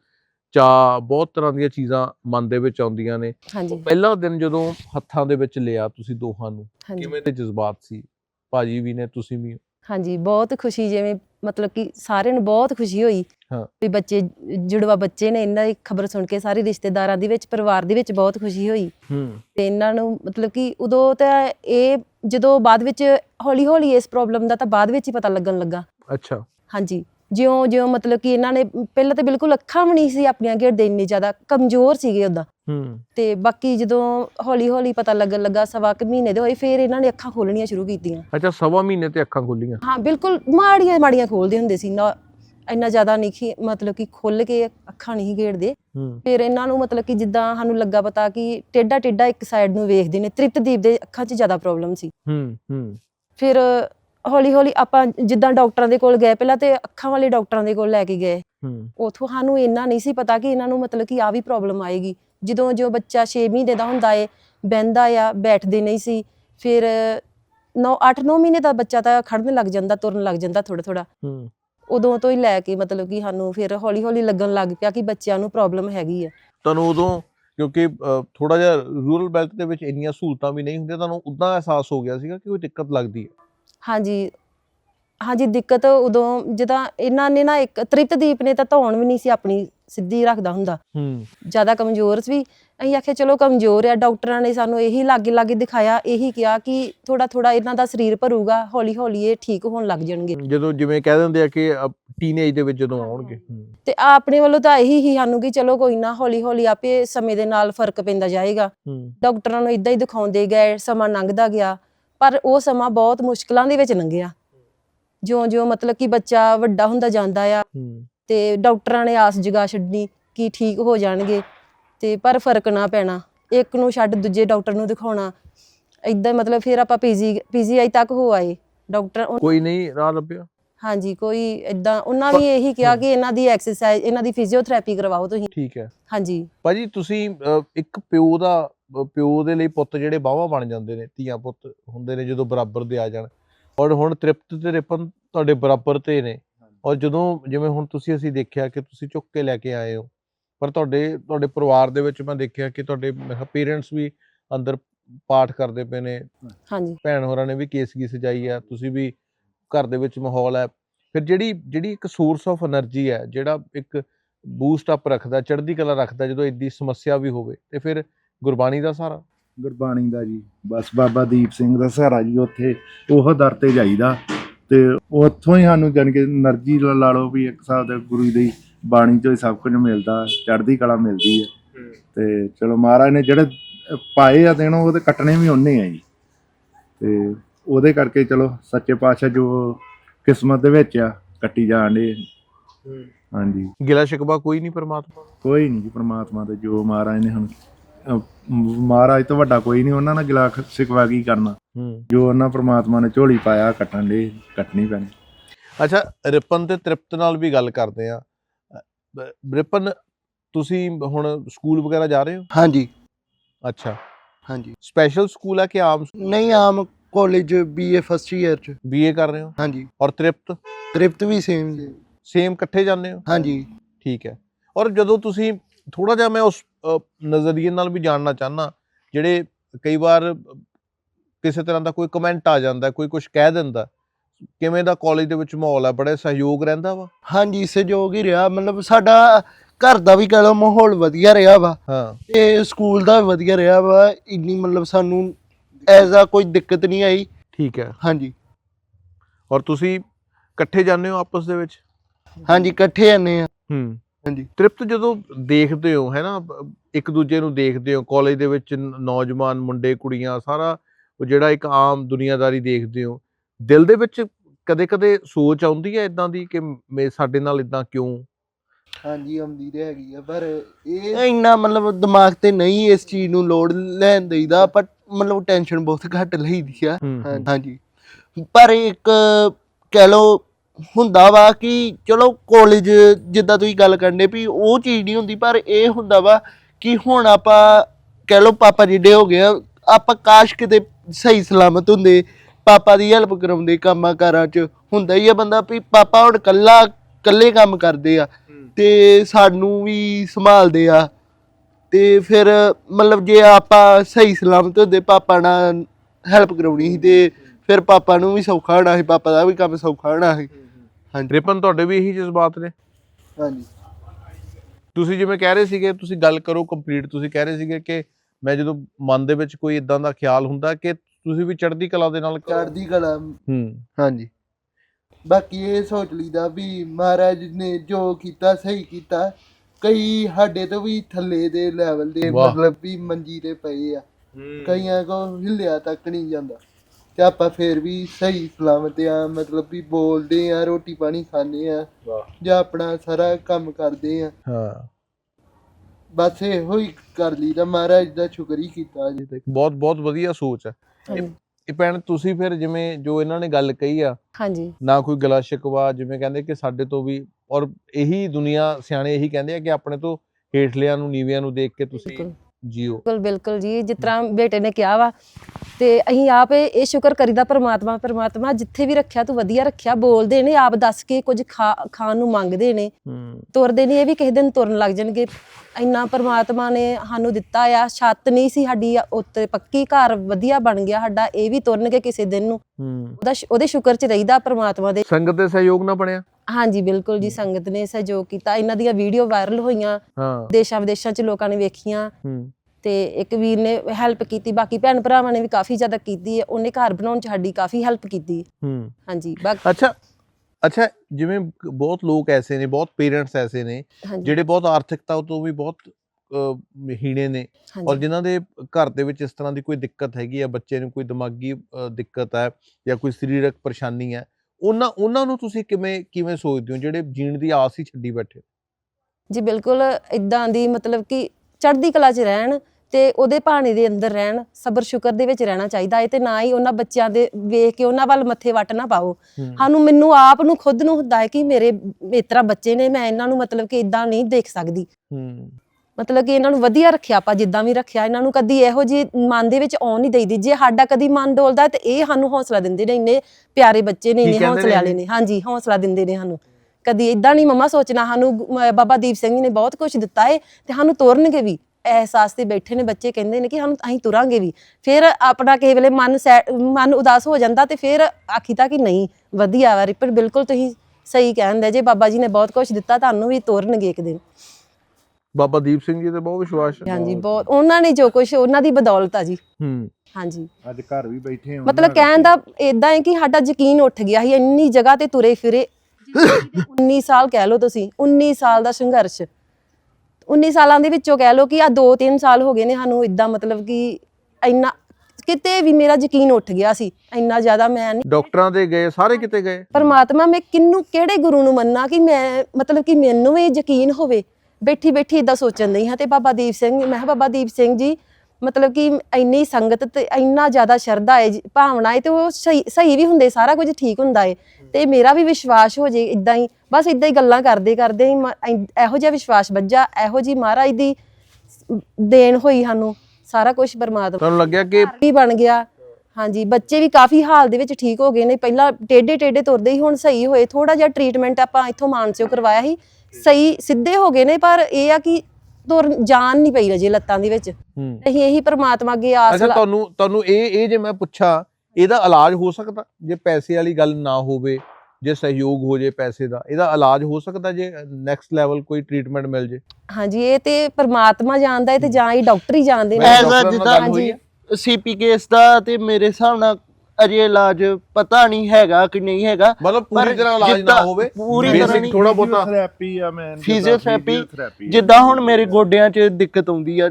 ਚਾ ਬਹੁਤ ਤਰ੍ਹਾਂ ਦੀਆਂ ਚੀਜ਼ਾਂ ਮਨ ਦੇ ਵਿੱਚ ਆਉਂਦੀਆਂ ਨੇ। ਹਾਂਜੀ। ਪਹਿਲਾ ਦਿਨ ਜਦੋਂ ਹੱਥਾਂ ਦੇ ਵਿੱਚ ਲਿਆ ਤੁਸੀਂ ਦੋਹਾਂ ਨੂੰ ਕਿਵੇਂ ਦੇ ਜਜ਼ਬਾਤ ਸੀ? ਭਾਜੀ ਵੀ ਨੇ ਤੁਸੀਂ ਵੀ ਹਾਂਜੀ ਬਹੁਤ ਖੁਸ਼ੀ ਜਿਵੇਂ ਮਤਲਬ ਕਿ ਸਾਰਿਆਂ ਨੂੰ ਬਹੁਤ ਖੁਸ਼ੀ ਹੋਈ ਹਾਂ। ਵੀ ਬੱਚੇ ਜੁੜਵਾ ਬੱਚੇ ਨੇ ਇਹਨਾਂ ਦੀ ਖਬਰ ਸੁਣ ਕੇ ਸਾਰੇ ਰਿਸ਼ਤੇਦਾਰਾਂ ਦੇ ਵਿੱਚ ਪਰਿਵਾਰ ਦੇ ਵਿੱਚ ਬਹੁਤ ਖੁਸ਼ੀ ਹੋਈ। ਹੂੰ। ਤੇ ਇਹਨਾਂ ਨੂੰ ਮਤਲਬ ਕਿ ਉਦੋਂ ਤਾਂ ਇਹ ਜਦੋਂ ਬਾਅਦ ਵਿੱਚ ਹੌਲੀ ਹੌਲੀ ਇਸ ਪ੍ਰੋਬਲਮ ਦਾ ਤਾਂ ਬਾਅਦ ਵਿੱਚ ਹੀ ਪਤਾ ਲੱਗਣ ਲੱਗਾ। ਅੱਛਾ। ਹਾਂਜੀ। ਜਿਉਂ ਜਿਉਂ ਮਤਲਬ ਕਿ ਇਹਨਾਂ ਨੇ ਪਹਿਲਾਂ ਤਾਂ ਬਿਲਕੁਲ ਅੱਖਾਂ ਵੀ ਨਹੀਂ ਸੀ ਆਪਣੀਆਂ ਘੇੜਦੇ ਇੰਨੇ ਜ਼ਿਆਦਾ ਕਮਜ਼ੋਰ ਸੀਗੇ ਉਦਾਂ ਹੂੰ। ਤੇ ਬਾਕੀ ਜਦੋਂ ਹੌਲੀ ਹੌਲੀ ਪਤਾ ਲੱਗਣ ਲੱਗਾ ਸਵਾ ਕੁ ਮਹੀਨੇ ਦੇ ਹੋਏ ਫਿਰ ਇਹਨਾਂ ਨੇ ਅੱਖਾਂ ਖੋਲਣੀਆਂ ਸ਼ੁਰੂ ਕੀਤੀਆਂ। ਅੱਛਾ ਸਵਾ ਮਹੀਨੇ ਤੇ ਅੱਖਾਂ ਖੁੱਲੀਆਂ ਹਾਂ ਬਿਲਕੁਲ ਮਾੜੀਆਂ ਮਾੜੀਆਂ ਖੋਲਦੇ ਹੁੰਦੇ ਸੀ। ਨਾ ਇੰਨਾ ਜ਼ਿਆਦਾ ਨਹੀਂ ਖੀ ਮਤਲਬ ਕਿ ਖੁੱਲ ਕੇ ਅੱਖਾਂ ਨਹੀਂ ਗੇੜਦੇ ਹੂੰ। ਫਿਰ ਇਹਨਾਂ ਨੂੰ ਮਤਲਬ ਕਿ ਜਿੱਦਾਂ ਸਾਨੂੰ ਲੱਗਾ ਪਤਾ ਕਿ ਟੇਡਾ ਟੇਡਾ ਇੱਕ ਸਾਈਡ ਨੂੰ ਵੇਖਦੇ ਨੇ। ਤ੍ਰਿਪਤਦੀਪ ਦੇ ਅੱਖਾਂ 'ਚ ਜ਼ਿਆਦਾ ਪ੍ਰੋਬਲਮ ਸੀ। ਹੂੰ ਹੂੰ। ਫਿਰ ਹੌਲੀ ਹੌਲੀ ਆਪਾਂ ਜਿੱਦਾਂ ਡਾਕਟਰਾਂ ਦੇ ਕੋਲ ਗਏ ਪਹਿਲਾਂ ਤੇ ਅੱਖਾਂ ਵਾਲੇ ਡਾਕਟਰਾਂ ਦੇ ਕੋਲ ਲੈ ਕੇ ਗਏ। ਹੂੰ। ਉਥੋਂ ਸਾਨੂੰ ਇੰਨਾ ਨਹੀਂ ਸੀ ਪਤਾ ਕਿ ਇਹਨਾਂ ਨੂੰ ਮਤਲਬ ਕਿ ਆ ਵੀ ਪ੍ਰੋਬਲਮ ਆਏਗੀ। ਜਦੋਂ ਜੋ ਬੱਚਾ 6 ਮਹੀਨੇ ਦਾ ਹੁੰਦਾ ਏ ਬਹਿੰਦਾ ਆ ਬੈਠਦੇ ਨਹੀਂ ਸੀ ਫਿਰ 9 8-9 ਮਹੀਨੇ ਦਾ ਬੱਚਾ ਤਾਂ ਖੜਨ ਲੱਗ ਜਾਂਦਾ ਤੁਰਨ ਲੱਗ ਜਾਂਦਾ ਥੋੜਾ ਥੋੜਾ ਹੂੰ। ਉਦੋਂ ਤੋਂ ਹੀ ਲੈ ਕੇ ਮਤਲਬ ਕਿ ਸਾਨੂੰ ਫਿਰ ਹੌਲੀ ਹੌਲੀ ਲੱਗਣ ਲੱਗ ਪਿਆ ਕਿ ਬੱਚਿਆਂ ਨੂੰ ਪ੍ਰੋਬਲਮ ਹੈਗੀ ਆ। ਤੁਹਾਨੂੰ ਉਦੋਂ ਕਿਉਂਕਿ ਥੋੜਾ ਜਿਹਾ ਰੂਰਲ ਬੈਲਟ ਦੇ ਵਿੱਚ ਇੰਨੀਆਂ ਸਹੂਲਤਾਂ ਵੀ ਨਹੀਂ ਹੁੰਦੀਆਂ ਤੁਹਾਨੂੰ ਉਦਾਂ ਅਹਿਸਾਸ ਹੋ ਗਿਆ ਸੀਗਾ ਕਿ ਕੋਈ ਦਿੱਕਤ ਲੱਗਦੀ ਹੈ? ਹਾਂਜੀ। ਹਾਂਜੀ ਦਿੱਕਤ ਉਦੋਂ ਜਿੱਦਾਂ ਇਹਨਾਂ ਨੇ ਨਾ ਇੱਕ ਤ੍ਰਿਪਤਦੀਪ ਨੇ ਤਾਂ ਧੌਣ ਵੀ ਨਹੀਂ ਸੀ ਆਪਣੀ ਸਿੱਧੀ ਰੱਖਦਾ ਹੁੰਦਾ। ਹੂੰ। ਜ਼ਿਆਦਾ ਕਮਜ਼ੋਰ ਸੀ। ਅਸੀਂ ਆਖਿਆ ਚਲੋ ਕਮਜ਼ੋਰ ਆ ਡਾਕਟਰਾਂ ਨੇ ਸਾਨੂੰ ਇਹੀ ਲਾਗੇ ਲਾਗੇ ਦਿਖਾਇਆ ਇਹੀ ਕਿਹਾ ਕਿ ਥੋੜਾ ਥੋੜਾ ਇਹਨਾਂ ਦਾ ਸਰੀਰ ਭਰੂਗਾ ਹੌਲੀ ਹੌਲੀ ਇਹ ਠੀਕ ਹੋਣ ਲੱਗ ਜਾਣਗੇ। ਜਦੋਂ ਜਿਵੇਂ ਕਹਿ ਦਿੰਦੇ ਆ ਕਿ ਟੀਨੇਜ ਦੇ ਵਿੱਚ ਜਦੋਂ ਆਉਣਗੇ ਤੇ ਆ ਆਪਣੇ ਵੱਲੋਂ ਤਾਂ ਇਹੀ ਹੀ ਸਾਨੂੰ ਕਿ ਚਲੋ ਕੋਈ ਨਾ ਹੌਲੀ ਹੌਲੀ ਆਪੇ ਸਮੇਂ ਦੇ ਨਾਲ ਫ਼ਰਕ ਪੈਂਦਾ ਜਾਏਗਾ। ਡਾਕਟਰਾਂ ਨੂੰ ਇਦਾਂ ਹੀ ਦਿਖਾਉਂਦੇ ਗਏ ਸਮਾਂ ਲੰਘਦਾ ਗਿਆ। ਪਰ ਉਹ ਸਮਾਂ ਬਹੁਤ ਮੁਸ਼ਕਲਾਂ ਦੇ ਵਿੱਚ ਲੰਘਿਆ। ਜਿਉਂ ਜਿਉਂ ਮਤਲਬ ਕਿ ਬੱਚਾ ਵੱਡਾ ਹੁੰਦਾ ਜਾਂਦਾ ਆ ਤੇ ਡਾਕਟਰਾਂ ਨੇ ਆਸ ਜਗਾ ਛੱਡਣੀ ਕਿ ਠੀਕ ਹੋ ਜਾਣਗੇ ਤੇ ਪਰ ਫ਼ਰਕ ਨਾ ਪੈਣਾ। ਇੱਕ ਨੂੰ ਛੱਡ ਦੂਜੇ ਡਾਕਟਰ ਨੂੰ ਦਿਖਾਉਣਾ। ਇਦਾਂ ਮਤਲਬ ਫਿਰ ਆਪਾਂ ਪੀਜੀ ਪੀਜੀਆਈ ਤੱਕ ਹੋ ਆਏ। ਡਾਕਟਰ ਕੋਈ ਨਹੀਂ ਰਾਹ ਲੱਭਿਆ ਹਾਂਜੀ ਕੋਈ ਇਦਾਂ ਉਹਨਾਂ ਵੀ ਇਹੀ ਕਿਹਾ ਕਿ ਇਹਨਾਂ ਦੀ ਐਕਸਰਸਾਈਜ਼ ਇਹਨਾਂ ਦੀ ਫਿਜ਼ੀਓਥੈਰੇਪੀ ਕਰਵਾਓ ਤੁਸੀਂ। ਠੀਕ ਹੈ। ਹਾਂਜੀ। ਭਾਜੀ ਤੁਸੀਂ ਇੱਕ ਪਿਓ ਦਾ ਪਿਓ ਦੇ ਲਈ ਪੁੱਤ ਜਿਹੜੇ ਬਾਵਾ ਬਣ ਜਾਂਦੇ ਨੇ ਧੀਆਂ ਪੁੱਤ ਹੁੰਦੇ ਨੇ ਜਦੋਂ ਬਰਾਬਰ ਦੇ ਆ ਜਾਣ। ਔਰ ਹੁਣ ਤ੍ਰਿਪਤ ਤੇ ਰਿਪਨ ਤੁਹਾਡੇ ਬਰਾਬਰ ਤੇ ਨੇ। ਔਰ ਜਦੋਂ ਜਿਵੇਂ ਹੁਣ ਤੁਸੀਂ ਅਸੀਂ ਦੇਖਿਆ ਕਿ ਤੁਸੀਂ ਚੁੱਕ ਕੇ ਲੈ ਕੇ ਆਏ ਹੋ ਪਰ ਤੁਹਾਡੇ ਤੁਹਾਡੇ ਪਰਿਵਾਰ ਦੇ ਵਿੱਚ ਮੈਂ ਦੇਖਿਆ ਕਿ ਤੁਹਾਡੇ ਪੇਰੈਂਟਸ ਵੀ ਅੰਦਰ ਪਾਠ ਕਰਦੇ ਪਏ ਨੇ। ਹਾਂਜੀ। ਭੈਣ ਹੋਰਾਂ ਨੇ ਵੀ ਕੇਸ ਕੀ ਸਜਾਈ ਆ ਤੁਸੀਂ ਵੀ ਘਰ ਦੇ ਵਿੱਚ ਮਾਹੌਲ ਹੈ ਫਿਰ ਜਿਹੜੀ ਜਿਹੜੀ ਇੱਕ ਸੋਰਸ ਆਫ એનર્ਜੀ ਹੈ ਜਿਹੜਾ ਇੱਕ ਬੂਸਟ ਅਪ ਰੱਖਦਾ ਚੜ੍ਹਦੀ ਕਲਾ ਰੱਖਦਾ ਜਦੋਂ ਇੰਦੀ ਸਮੱਸਿਆ ਵੀ ਹੋਵੇ ਤੇ ਫਿਰ ਗੁਰਬਾਣੀ ਦਾ ਸਾਰਾ? ਗੁਰਬਾਣੀ ਦਾ ਜੀ। ਬਸ ਬਾਬਾ ਦੀਪ ਸਿੰਘ ਦਾ ਸਹਾਰਾ ਜੀ ਉੱਥੇ। ਉਹ ਦਰ ਤੇ ਜਾਈਦਾ ਤੇ ਉੱਥੋਂ ਹੀ ਸਾਨੂੰ ਜਾਣ ਕੇ ਲਾ ਲਓ ਵੀ ਇੱਕ ਹਿਸਾਬ ਦਾ ਗੁਰੂ ਦੀ ਬਾਣੀ ਚੋਂ ਹੀ ਸਭ ਕੁਝ ਮਿਲਦਾ ਚੜ੍ਹਦੀ ਕਲਾ ਮਿਲਦੀ ਹੈ। ਤੇ ਚਲੋ ਮਹਾਰਾਜ ਨੇ ਜਿਹੜੇ ਪਾਏ ਆ ਦੇਣੋ ਉਹਦੇ ਕੱਟਣੇ ਵੀ ਉਹਨੇ ਆ ਜੀ। ਤੇ ਉਹਦੇ ਕਰਕੇ ਚਲੋ ਸੱਚੇ ਪਾਤਸ਼ਾਹ ਜੋ ਕਿਸਮਤ ਦੇ ਵਿੱਚ ਆ ਕੱਟੀ ਜਾਣ ਦੇ ਹਾਂਜੀ। ਗਿਲਾ ਸ਼ਿਕਵਾ ਕੋਈ ਨਹੀਂ ਪਰਮਾਤਮਾ? ਕੋਈ ਨਹੀਂ ਜੀ ਪਰਮਾਤਮਾ ਤੇ ਜੋ ਮਹਾਰਾਜ ਨੇ ਹੁਣ ਮਹਾਰਾਜ ਤੋਂ ਵੱਡਾ ਕੋਈ ਨਹੀਂ ਉਹਨਾਂ ਨਾਲ ਗਿਲਾ ਸਿਕਵਾ ਕੀ ਕਰਨਾ? ਜੋ ਉਹਨਾਂ ਪ੍ਰਮਾਤਮਾ ਨੇ ਝੋਲੀ ਪਾਇਆ ਕੱਟਣ ਦੇ ਕੱਟਣੀ ਪੈਣੀ। ਅੱਛਾ ਰਿਪਨ ਤੇ ਤ੍ਰਿਪਤ ਨਾਲ ਵੀ ਗੱਲ ਕਰਦੇ ਆ। ਰਿਪਨ ਤੁਸੀਂ ਹੁਣ ਸਕੂਲ ਵਗੈਰਾ ਜਾ ਰਹੇ ਹੋ? ਹਾਂਜੀ। ਅੱਛਾ। ਹਾਂਜੀ। ਸਪੈਸ਼ਲ ਸਕੂਲ ਹੈ ਕਿ ਆਮ ਨਹੀਂ ਆਮ ਕਾਲਜ ਬੀਏ ਫਸਟ ਈਅਰ ਚ। ਬੀਏ ਕਰ ਰਹੇ ਹੋ? ਹਾਂਜੀ। ਔਰ ਤ੍ਰਿਪਤ? ਤ੍ਰਿਪਤ ਵੀ ਸੇਮ ਸੇਮ ਇਕੱਠੇ ਜਾਂਦੇ ਹੋ? ਹਾਂਜੀ। ਠੀਕ ਹੈ। ਔਰ ਜਦੋਂ ਤੁਸੀਂ ਥੋੜਾ ਜਿਹਾ ਮੈਂ ਉਸ ਨਜ਼ਰੀਏ ਨਾਲ ਵੀ ਜਾਣਨਾ ਚਾਹਨਾ ਜਿਹੜੇ ਕਈ ਵਾਰ ਕਿਸੇ ਤਰ੍ਹਾਂ ਦਾ ਕੋਈ ਕਮੈਂਟ ਆ ਜਾਂਦਾ ਕੋਈ ਕੁਝ ਕਹਿ ਦਿੰਦਾ ਕਿਵੇਂ ਦਾ ਕਾਲਜ ਦੇ ਵਿੱਚ ਮਾਹੌਲ ਹੈ ਬੜਾ ਸਹਿਯੋਗ ਰਹਿੰਦਾ ਵਾ? ਹਾਂਜੀ ਸਹਿਯੋਗ ਹੀ ਰਿਹਾ ਮਤਲਬ ਸਾਡਾ ਘਰ ਦਾ ਵੀ ਕਹ ਲਓ ਮਾਹੌਲ ਵਧੀਆ ਰਿਹਾ ਵਾ ਹਾਂ। ਤੇ ਸਕੂਲ ਦਾ ਵੀ ਵਧੀਆ ਰਿਹਾ ਵਾ ਇੰਨੀ ਮਤਲਬ ਸਾਨੂੰ ਐਜ਼ ਆ ਕੋਈ ਦਿੱਕਤ ਨਹੀਂ ਆਈ। ਠੀਕ ਹੈ। ਹਾਂਜੀ। ਔਰ ਤੁਸੀਂ ਇਕੱਠੇ ਜਾਂਦੇ ਹੋ ਆਪਸ ਦੇ ਵਿੱਚ? ਹਾਂਜੀ ਇਕੱਠੇ ਆਨੇ ਆ ਹੂੰ। ਹਾਂਜੀ। ਤ੍ਰਿਪਤ ਜਦੋਂ ਦੇਖਦੇ ਹੋ ਹੈ ਨਾ ਬ- ਇੱਕ ਦੂਜੇ ਨੂੰ ਦੇਖਦੇ ਹੋ ਕਾਲਜ ਦੇ ਵਿੱਚ ਨੌਜਵਾਨ ਮੁੰਡੇ ਕੁੜੀਆਂ ਸਾਰਾ ਉਹ ਜਿਹੜਾ ਇੱਕ ਆਮ ਦੁਨੀਆਦਾਰੀ ਦੇਖਦੇ ਹੋ ਦਿਲ ਦੇ ਵਿੱਚ ਕਦੇ-ਕਦੇ ਸੋਚ ਆਉਂਦੀ ਹੈ ਇਦਾਂ ਦੀ ਕਿ ਮੇ ਸਾਡੇ ਨਾਲ ਇਦਾਂ ਕਿਉਂ? ਹਾਂਜੀ ਆਉਂਦੀ ਤੇ ਹੈਗੀ ਆ ਪਰ ਇਹ ਇੰਨਾ ਮਤਲਬ ਦਿਮਾਗ ਤੇ ਨਹੀਂ ਇਸ ਚੀਜ਼ ਨੂੰ ਲੋਡ ਲੈਣ ਦੇਈਦਾ ਪਰ ਮਤਲਬ ਟੈਨਸ਼ਨ ਬਹੁਤ ਘੱਟ ਲਈਦੀ ਆ। ਹਾਂਜੀ। ਪਰ ਇੱਕ ਕਹਿ ਲਓ ਹੁੰਦਾ ਵਾ ਕਿ ਚਲੋ ਕਾਲਜ ਜਿੱਦਾਂ ਤੁਸੀਂ ਗੱਲ ਕਰਨੇ ਵੀ ਉਹ ਚੀਜ਼ ਨਹੀਂ ਹੁੰਦੀ ਪਰ ਇਹ ਹੁੰਦਾ ਵਾ ਕਿ ਹੁਣ ਆਪਾਂ ਕਹਿ ਲਓ ਪਾਪਾ ਜਿਹੜੇ ਹੋ ਗਏ ਆ, ਆਪਾਂ ਕਾਸ਼ ਕਿਤੇ ਸਹੀ ਸਲਾਮਤ ਹੁੰਦੇ ਪਾਪਾ ਦੀ ਹੈਲਪ ਕਰਾਉਂਦੇ ਕੰਮਾਂ ਕਾਰਾਂ 'ਚ ਹੁੰਦਾ ਹੀ ਆ ਬੰਦਾ ਵੀ ਪਾਪਾ ਹੁਣ ਕੱਲਾ ਕੱਲੇ ਕੰਮ ਕਰਦੇ ਆ ਤੇ ਸਾਨੂੰ ਵੀ ਸੰਭਾਲਦੇ ਆ ਤੇ ਫਿਰ ਮਤਲਬ ਜੇ ਆਪਾਂ ਸਹੀ ਸਲਾਮਤ ਹੁੰਦੇ ਪਾਪਾ ਨਾਲ ਹੈਲਪ ਕਰਾਉਣੀ ਸੀ ਤੇ ਫਿਰ ਪਾਪਾ ਨੂੰ ਵੀ ਸੌਖਾ ਹੋਣਾ ਸੀ ਪਾਪਾ ਦਾ ਵੀ ਕੰਮ ਸੌਖਾ ਹੋਣਾ ਸੀ। ਹਾਂਜੀ। ਰਿਪਨ ਤੁਹਾਡੇ ਵੀ ਇਹੀ ਜਜ਼ਬਾਤ ਨੇ? ਹਾਂਜੀ। ਤੁਸੀਂ ਜਿਵੇਂ ਕਹਿ ਰਹੇ ਸੀਗੇ ਤੁਸੀਂ ਗੱਲ ਕਰੋ ਕੰਪਲੀਟ ਤੁਸੀਂ ਕਹਿ ਰਹੇ ਸੀਗੇ ਕਿ ਮੈਂ ਜਦੋਂ ਮਨ ਦੇ ਵਿੱਚ ਕੋਈ ਇਦਾਂ ਦਾ ਖਿਆਲ ਹੁੰਦਾ ਕਿ ਤੁਸੀਂ ਵੀ ਚੜ੍ਹਦੀ ਕਲਾ ਦੇ ਨਾਲ ਚੜ੍ਹਦੀ ਕਲਾ। ਹੂੰ। ਹਾਂਜੀ। ਬਾਕੀ ਇਹ ਸੋਚ ਲਈਦਾ ਵੀ ਮਹਾਰਾਜ ਨੇ ਜੋ ਕੀਤਾ ਸਹੀ ਕੀਤਾ ਕਈ ਸਾਡੇ ਤੋਂ ਵੀ ਥੱਲੇ ਦੇ ਲੈਵਲ ਦੇ ਵਾਹ। ਮਤਲਬ ਵੀ ਮੰਜੀ ਤੇ ਪਏ ਆ। ਕਈਆਂ ਕੋ ਹਿੱਲਿਆ ਤੱਕ ਨਹੀਂ ਜਾਂਦਾ। ਤੇ ਆਪਾਂ ਫੇਰ ਵੀ ਸਹੀ ਸਲਾਮਤ ਆ ਮਤਲਬ ਵੀ ਬੋਲਦੇ ਆ ਰੋਟੀ ਪਾਣੀ ਖਾਂਦੇ ਆ ਵਾਹ। ਜਾਂ ਆਪਣਾ ਸਾਰਾ ਕੰਮ ਕਰਦੇ ਆ ਹਾਂ। ਬਸ ਇਹੋ ਹੀ ਕਰ ਲਈਦਾ ਮਹਾਰਾਜ ਦਾ ਸ਼ੁਕਰ ਹੀ ਕੀਤਾ ਅਜੇ ਤੱਕ। ਬਹੁਤ ਬਹੁਤ ਵਧੀਆ ਸੋਚ ਹੈ। ਇਹ ਭੈਣ ਤੁਸੀਂ ਫਿਰ ਜਿਵੇਂ ਜੋ ਇਹਨਾਂ ਨੇ ਗੱਲ ਕਹੀ ਆ ਹਾਂਜੀ। ਨਾ ਕੋਈ ਗਲਾ ਸ਼ਿਕਵਾ ਜਿਵੇਂ ਕਹਿੰਦੇ ਕਿ ਸਾਡੇ ਤੋਂ ਵੀ ਔਰ ਇਹੀ ਦੁਨੀਆ ਸਿਆਣੇ ਇਹੀ ਕਹਿੰਦੇ ਆ ਕਿ ਆਪਣੇ ਤੋਂ ਹੇਠਲਿਆਂ ਨੂੰ ਨੀਵਿਆਂ ਨੂੰ ਦੇਖ ਕੇ ਤੁਸੀਂ ਬਿਲਕੁਲ। ਜੀਓ। ਬਿਲਕੁਲ ਬਿਲਕੁਲ ਜੀ ਜਿਸ ਤਰ੍ਹਾਂ ਬੇਟੇ ਨੇ ਕਿਹਾ ਵਾ ਤੇ ਅਸੀਂ ਆਪ ਇਹ ਸ਼ੁਕਰ ਕਰੀਦਾ ਪ੍ਰਮਾਤਮਾ ਪ੍ਰਮਾਤਮਾ ਜਿੱਥੇ ਵੀ ਰੱਖਿਆ ਤੂੰ ਵਧੀਆ ਰੱਖਿਆ ਬੋਲਦੇ ਨੇ ਆਪ ਦੱਸ ਕੇ ਕੁਝ ਖਾਣ ਨੂੰ ਮੰਗਦੇ ਨੇ। ਤੁਰਦੇ ਨਹੀਂ ਇਹ ਵੀ ਕਿਸੇ ਦਿਨ ਤੁਰਨ ਲੱਗ ਜਾਣਗੇ। ਇੰਨਾ ਪ੍ਰਮਾਤਮਾ ਨੇ ਸਾਨੂੰ ਦਿੱਤਾ ਆ ਛੱਤ ਨਹੀਂ ਸੀ ਸਾਡੀ ਉੱਤੇ ਪੱਕੀ ਘਰ ਵਧੀਆ ਬਣ ਗਿਆ ਸਾਡਾ ਇਹ ਵੀ ਤੁਰਨਗੇ ਕਿਸੇ ਦਿਨ ਨੂੰ। ਉਹਦਾ ਉਹਦੇ ਸ਼ੁਕਰ ਚ ਰਹੀਦਾ ਪ੍ਰਮਾਤਮਾ ਦੇ। ਸੰਗਤ ਦੇ ਸਹਿਯੋਗ ਨਾਲ ਬਣਿਆ? ਹਾਂਜੀ ਬਿਲਕੁਲ ਜੀ ਸੰਗਤ ਨੇ ਸਹਿਯੋਗ ਕੀਤਾ। ਇਹਨਾਂ ਦੀਆਂ ਵੀਡੀਓ ਵਾਇਰਲ ਹੋਈਆਂ। ਦੇਸ਼ਾਂ ਵਿਦੇਸ਼ਾਂ ਚ ਲੋਕਾਂ ਨੇ ਵੇਖੀਆਂ। ਤੇ ਇੱਕ ਵੀਰ ਨੇ ਹੈਲਪ ਕੀਤੀ ਬਾਕੀ ਭੈਣ ਭਰਾਵਾਂ ਨੇ ਵੀ ਕਾਫੀ ਜ਼ਿਆਦਾ ਕੀਤੀ ਹੈ ਉਹਨੇ ਘਰ ਬਣਾਉਣ ਚ ਸਾਡੀ ਕਾਫੀ ਹੈਲਪ ਕੀਤੀ। ਹੂੰ। ਹਾਂਜੀ ਬਾਕੀ ਅੱਛਾ ਅੱਛਾ ਜਿਵੇਂ ਬਹੁਤ ਲੋਕ ਐਸੇ ਨੇ ਬਹੁਤ ਪੇਰੈਂਟਸ ਐਸੇ ਨੇ ਹਾਂਜੀ। ਜਿਹੜੇ ਬਹੁਤ ਆਰਥਿਕਤਾ ਤੋਂ ਵੀ ਬਹੁਤ ਅਹ, ਹੀਣੇ ਨੇ ਔਰ ਹਾਂਜੀ ਜਿਨ੍ਹਾਂ ਦੇ ਘਰ ਦੇ ਵਿੱਚ ਇਸ ਤਰ੍ਹਾਂ ਦੀ ਕੋਈ ਦਿੱਕਤ ਹੈਗੀ ਆ ਬੱਚੇ ਨੂੰ ਕੋਈ ਦਿਮਾਗੀ ਅਹ, ਦਿੱਕਤ ਹੈ ਜਾਂ ਕੋਈ ਸਰੀਰਕ ਪਰੇਸ਼ਾਨੀ ਹੈ ਉਹਨਾਂ ਉਹਨਾਂ ਨੂੰ ਤੁਸੀਂ ਕਿਵੇਂ ਕਿਵੇਂ ਸੋਚਦੇ ਹੋ ਜਿਹੜੇ ਜੀਣ ਦੀ ਆਸ ਹੀ ਛੱਡੀ ਬੈਠੇ? ਜੀ ਬਿਲਕੁਲ ਇਦਾਂ ਦੀ ਮਤਲਬ ਕਿ ਚੜ੍ਹਦੀ ਕਲਾ 'ਚ ਰਹਿਣ ਤੇ ਉਹਦੇ ਭਾਣੇ ਦੇ ਅੰਦਰ ਰਹਿਣ ਸਬਰ ਸ਼ੁਕਰ ਦੇ ਵਿੱਚ ਰਹਿਣਾ ਚਾਹੀਦਾ ਹੈ ਤੇ ਨਾ ਹੀ ਉਹਨਾਂ ਬੱਚਿਆਂ ਦੇ ਵੇਖ ਕੇ ਉਹਨਾਂ ਵੱਲ ਮੱਥੇ ਵੱਟ ਨਾ ਪਾਓ। ਸਾਨੂੰ ਮੈਨੂੰ ਆਪ ਨੂੰ ਖੁਦ ਨੂੰ ਹੁੰਦਾ ਹੈ ਕਿ ਮੇਰੇ ਇਸ ਤਰ੍ਹਾਂ ਬੱਚੇ ਨੇ ਮੈਂ ਇਹਨਾਂ ਨੂੰ ਮਤਲਬ ਕਿ ਇਦਾਂ ਨਹੀਂ ਦੇਖ ਸਕਦੀ। ਮਤਲਬ ਕਿ ਇਹਨਾਂ ਨੂੰ ਵਧੀਆ ਰੱਖਿਆ ਆਪਾਂ ਜਿੱਦਾਂ ਵੀ ਰੱਖਿਆ ਇਹਨਾਂ ਨੂੰ ਕਦੀ ਇਹੋ ਜੀ ਮਨ ਦੇ ਵਿੱਚ ਆਉਣ ਨਹੀਂ ਦੇਈਦੀ। ਜੇ ਸਾਡਾ ਕਦੀ ਮਨ ਡੋਲਦਾ ਤੇ ਇਹ ਸਾਨੂੰ ਹੌਸਲਾ ਦਿੰਦੇ ਨੇ ਇੰਨੇ ਪਿਆਰੇ ਬੱਚੇ ਨੇ ਇੰਨੇ ਹੌਸਲੇ ਵਾਲੇ ਨੇ। ਹਾਂਜੀ ਹੌਸਲਾ ਦਿੰਦੇ ਨੇ ਸਾਨੂੰ। ਕਦੀ ਇਦਾਂ ਨਹੀਂ ਮਮਾ ਸੋਚਣਾ ਸਾਨੂੰ ਬਾਬਾ ਦੀਪ ਸਿੰਘ ਜੀ ਨੇ ਬਹੁਤ ਕੁਝ ਦਿੱਤਾ ਏ ਤੇ ਸਾਨੂੰ ਤੋਰਨਗੇ ਵੀ। ਅਹਿਸਾਸ ਤੇ ਬੈਠੇ ਨੇ ਬੱਚੇ ਕਹਿੰਦੇ ਨੇ ਕਿ ਸਾਨੂੰ ਅਸੀਂ ਤੁਰਾਂਗੇ ਵੀ। ਫਿਰ ਆਪਣਾ ਕਿਸੇ ਵੇਲੇ ਮਨ ਸੈ- ਮਨ ਉਦਾਸ ਹੋ ਜਾਂਦਾ ਤੇ ਫਿਰ ਆਖੀਦਾ ਕਿ ਨਹੀਂ ਵਧੀਆ ਵਾ ਰਿਪਰ ਬਿਲਕੁਲ ਤੁਸੀਂ ਸਹੀ ਕਹਿੰਦੇ ਜੇ ਬਾਬਾ ਜੀ ਨੇ ਬਹੁਤ ਕੁਝ ਦਿੱਤਾ ਤੁਹਾਨੂੰ ਵੀ ਤੋਰਨਗੇ ਇੱਕ ਦਿਨ। ਬਾਬਾ ਦੀਪ ਸਿੰਘ ਜੀ ਤੇ ਬਹੁਤ ਵਿਸ਼ਵਾਸ ਹੈ। ਹਾਂਜੀ ਬਹੁਤ ਉਹਨਾਂ ਨੇ ਜੋ ਕੁਝ ਉਹਨਾਂ ਦੀ ਬਦੌਲਤ ਆ ਜੀ। ਹੂੰ। ਹਾਂਜੀ। ਅੱਜ ਘਰ ਵੀ ਬੈਠੇ ਹਾਂ ਮਤਲਬ ਕਹਿਣ ਦਾ ਇਦਾਂ ਹੈ ਕਿ ਸਾਡਾ ਯਕੀਨ ਉੱਠ ਗਿਆ ਸੀ ਇੰਨੀ ਜਗ੍ਹਾ ਤੇ ਤੁਰੇ ਫਿਰੇ। 19 ਸਾਲ ਕਹਿ ਲਓ ਤੁਸੀਂ 19 ਸਾਲ ਦਾ ਸੰਘਰਸ਼। 19 ਸਾਲਾਂ ਦੇ ਵਿੱਚੋਂ ਕਹਿ ਲਓ ਕਿ ਆ 2-3 ਸਾਲ ਹੋ ਗਏ ਨੇ ਸਾਨੂੰ ਇਦਾਂ ਮਤਲਬ ਕਿ ਇੰਨਾ ਕਿਤੇ ਵੀ ਮੇਰਾ ਯਕੀਨ ਉੱਠ ਗਿਆ ਸੀ ਇੰਨਾ ਜ਼ਿਆਦਾ ਮੈਂ ਨਹੀਂ ਡਾਕਟਰਾਂ ਦੇ ਗਏ ਸਾਰੇ ਕਿਤੇ ਗਏ? ਪਰਮਾਤਮਾ ਮੈਂ ਕਿੰਨੂੰ ਕਿਹੜੇ ਗੁਰੂ ਨੂੰ ਮੰਨਾਂ ਕਿ ਮੈਂ ਮਤਲਬ ਕਿ ਮੈਨੂੰ ਵੀ ਯਕੀਨ ਹੋਵੇ? ਬੈਠੀ ਬੈਠੀ ਇਦਾਂ ਸੋਚਣ ਨਹੀਂ ਹਾਂ ਤੇ ਬਾਬਾ ਦੀਪ ਸਿੰਘ ਮੈਂ ਬਾਬਾ ਦੀਪ ਸਿੰਘ ਜੀ ਮਤਲਬ ਕਿ ਇੰਨੀ ਸੰਗਤ ਤੇ ਇੰਨਾ ਜ਼ਿਆਦਾ ਸ਼ਰਧਾ ਹੈ ਭਾਵਨਾ ਹੈ ਤੇ ਉਹ ਸਹੀ ਸਹੀ ਵੀ ਹੁੰਦੇ ਸਾਰਾ ਕੁਝ ਠੀਕ ਹੁੰਦਾ ਹੈ। ਤੇ ਮੇਰਾ ਵੀ ਵਿਸ਼ਵਾਸ ਹੋ ਜੇ ਇਦਾਂ ਹੀ ਬਸ ਇਦਾਂ ਹੀ ਗੱਲਾਂ ਕਰਦੇ ਕਰਦੇ ਹੀ ਇਹੋ ਜਿਹਾ ਵਿਸ਼ਵਾਸ ਵੱਜਾ ਇਹੋ ਜੀ ਮਹਾਰਾਜ ਦੀ ਦੇਣ ਹੋਈ ਸਾਨੂੰ ਸਾਰਾ ਕੁਝ ਪਰਮਾਤਮਾ ਤੁਹਾਨੂੰ ਲੱਗਿਆ ਕਿ ਵੀ ਬਣ ਗਿਆ। ਹਾਂਜੀ ਬੱਚੇ ਵੀ ਕਾਫੀ ਹਾਲ ਦੇ ਵਿੱਚ ਠੀਕ ਹੋ ਗਏ ਨੇ ਪਹਿਲਾਂ ਟੇਡੇ ਟੇਡੇ ਤੁਰਦੇ ਹੀ ਹੁਣ ਸਹੀ ਹੋਏ ਥੋੜਾ ਜਿਹਾ ਟ੍ਰੀਟਮੈਂਟ ਆਪਾਂ ਇੱਥੋਂ ਮਾਨਸਿਓ ਕਰਵਾਇਆ ਸੀ ਸਹੀ ਸਿੱਧੇ ਹੋ ਗਏ ਨੇ ਪਰ ਇਹ ਆ ਕਿ ਤੁਰ ਜਾਨ ਨਹੀਂ ਪਈ ਰਜੇ ਲੱਤਾਂ ਦੇ ਵਿੱਚ। ਅਸੀਂ ਇਹੀ ਪ੍ਰਮਾਤਮਾ ਅੱਗੇ ਆਸ ਅੱਛਾ ਤੁਹਾਨੂੰ ਤੁਹਾਨੂੰ ਇਹ ਇਹ ਜੇ ਮੈਂ ਪੁੱਛਾਂ ਇਹਦਾ ਇਲਾਜ ਹੋ ਸਕਦਾ ਜੇ ਪੈਸੇ ਵਾਲੀ ਗੱਲ ਨਾ ਹੋਵੇ ਜੇ ਸਹਿਯੋਗ ਹੋ ਜੇ ਪੈਸੇ ਦਾ ਇਹਦਾ ਇਲਾਜ ਹੋ ਸਕਦਾ ਜੇ ਨੈਕਸਟ ਲੈਵਲ ਕੋਈ ਟ੍ਰੀਟਮੈਂਟ ਮਿਲ ਜੇ। ਹਾਂਜੀ ਇਹ ਤੇ ਪ੍ਰਮਾਤਮਾ ਜਾਣਦਾ ਹੈ ਤੇ ਜਾਂ ਹੀ ਡਾਕਟਰ ਹੀ ਜਾਣਦੇ ਨੇ। ਜਿੱਦਾਂ ਹੈ? ਸੀਪੀ ਕੇਸ ਦਾ ਤੇ ਮੇਰੇ ਹਿਸਾਬ ਨਾਲ ਅਜੇ ਇਲਾਜ ਪਤਾ ਨਹੀਂ ਹੈਗਾ ਕਿ ਨਹੀਂ ਹੈਗਾ ਮਤਲਬ ਪੂਰੀ ਤਰ੍ਹਾਂ ਇਲਾਜ ਨਾ ਹੋਵੇ। ਪੂਰੀ ਤਰ੍ਹਾਂ ਨਹੀਂ। ਥੋੜਾ ਬਹੁਤਾ। ਥੈਰੇਪੀ ਆ ਮੈਂ ਫਿਜ਼ੀਓਥੈਰੇਪੀ ਜਿੱਦਾਂ ਹੁਣ ਮੇਰੇ ਗੋਡਿਆਂ 'ਚ ਦਿੱਕਤ ਆਉਂਦੀ ਆ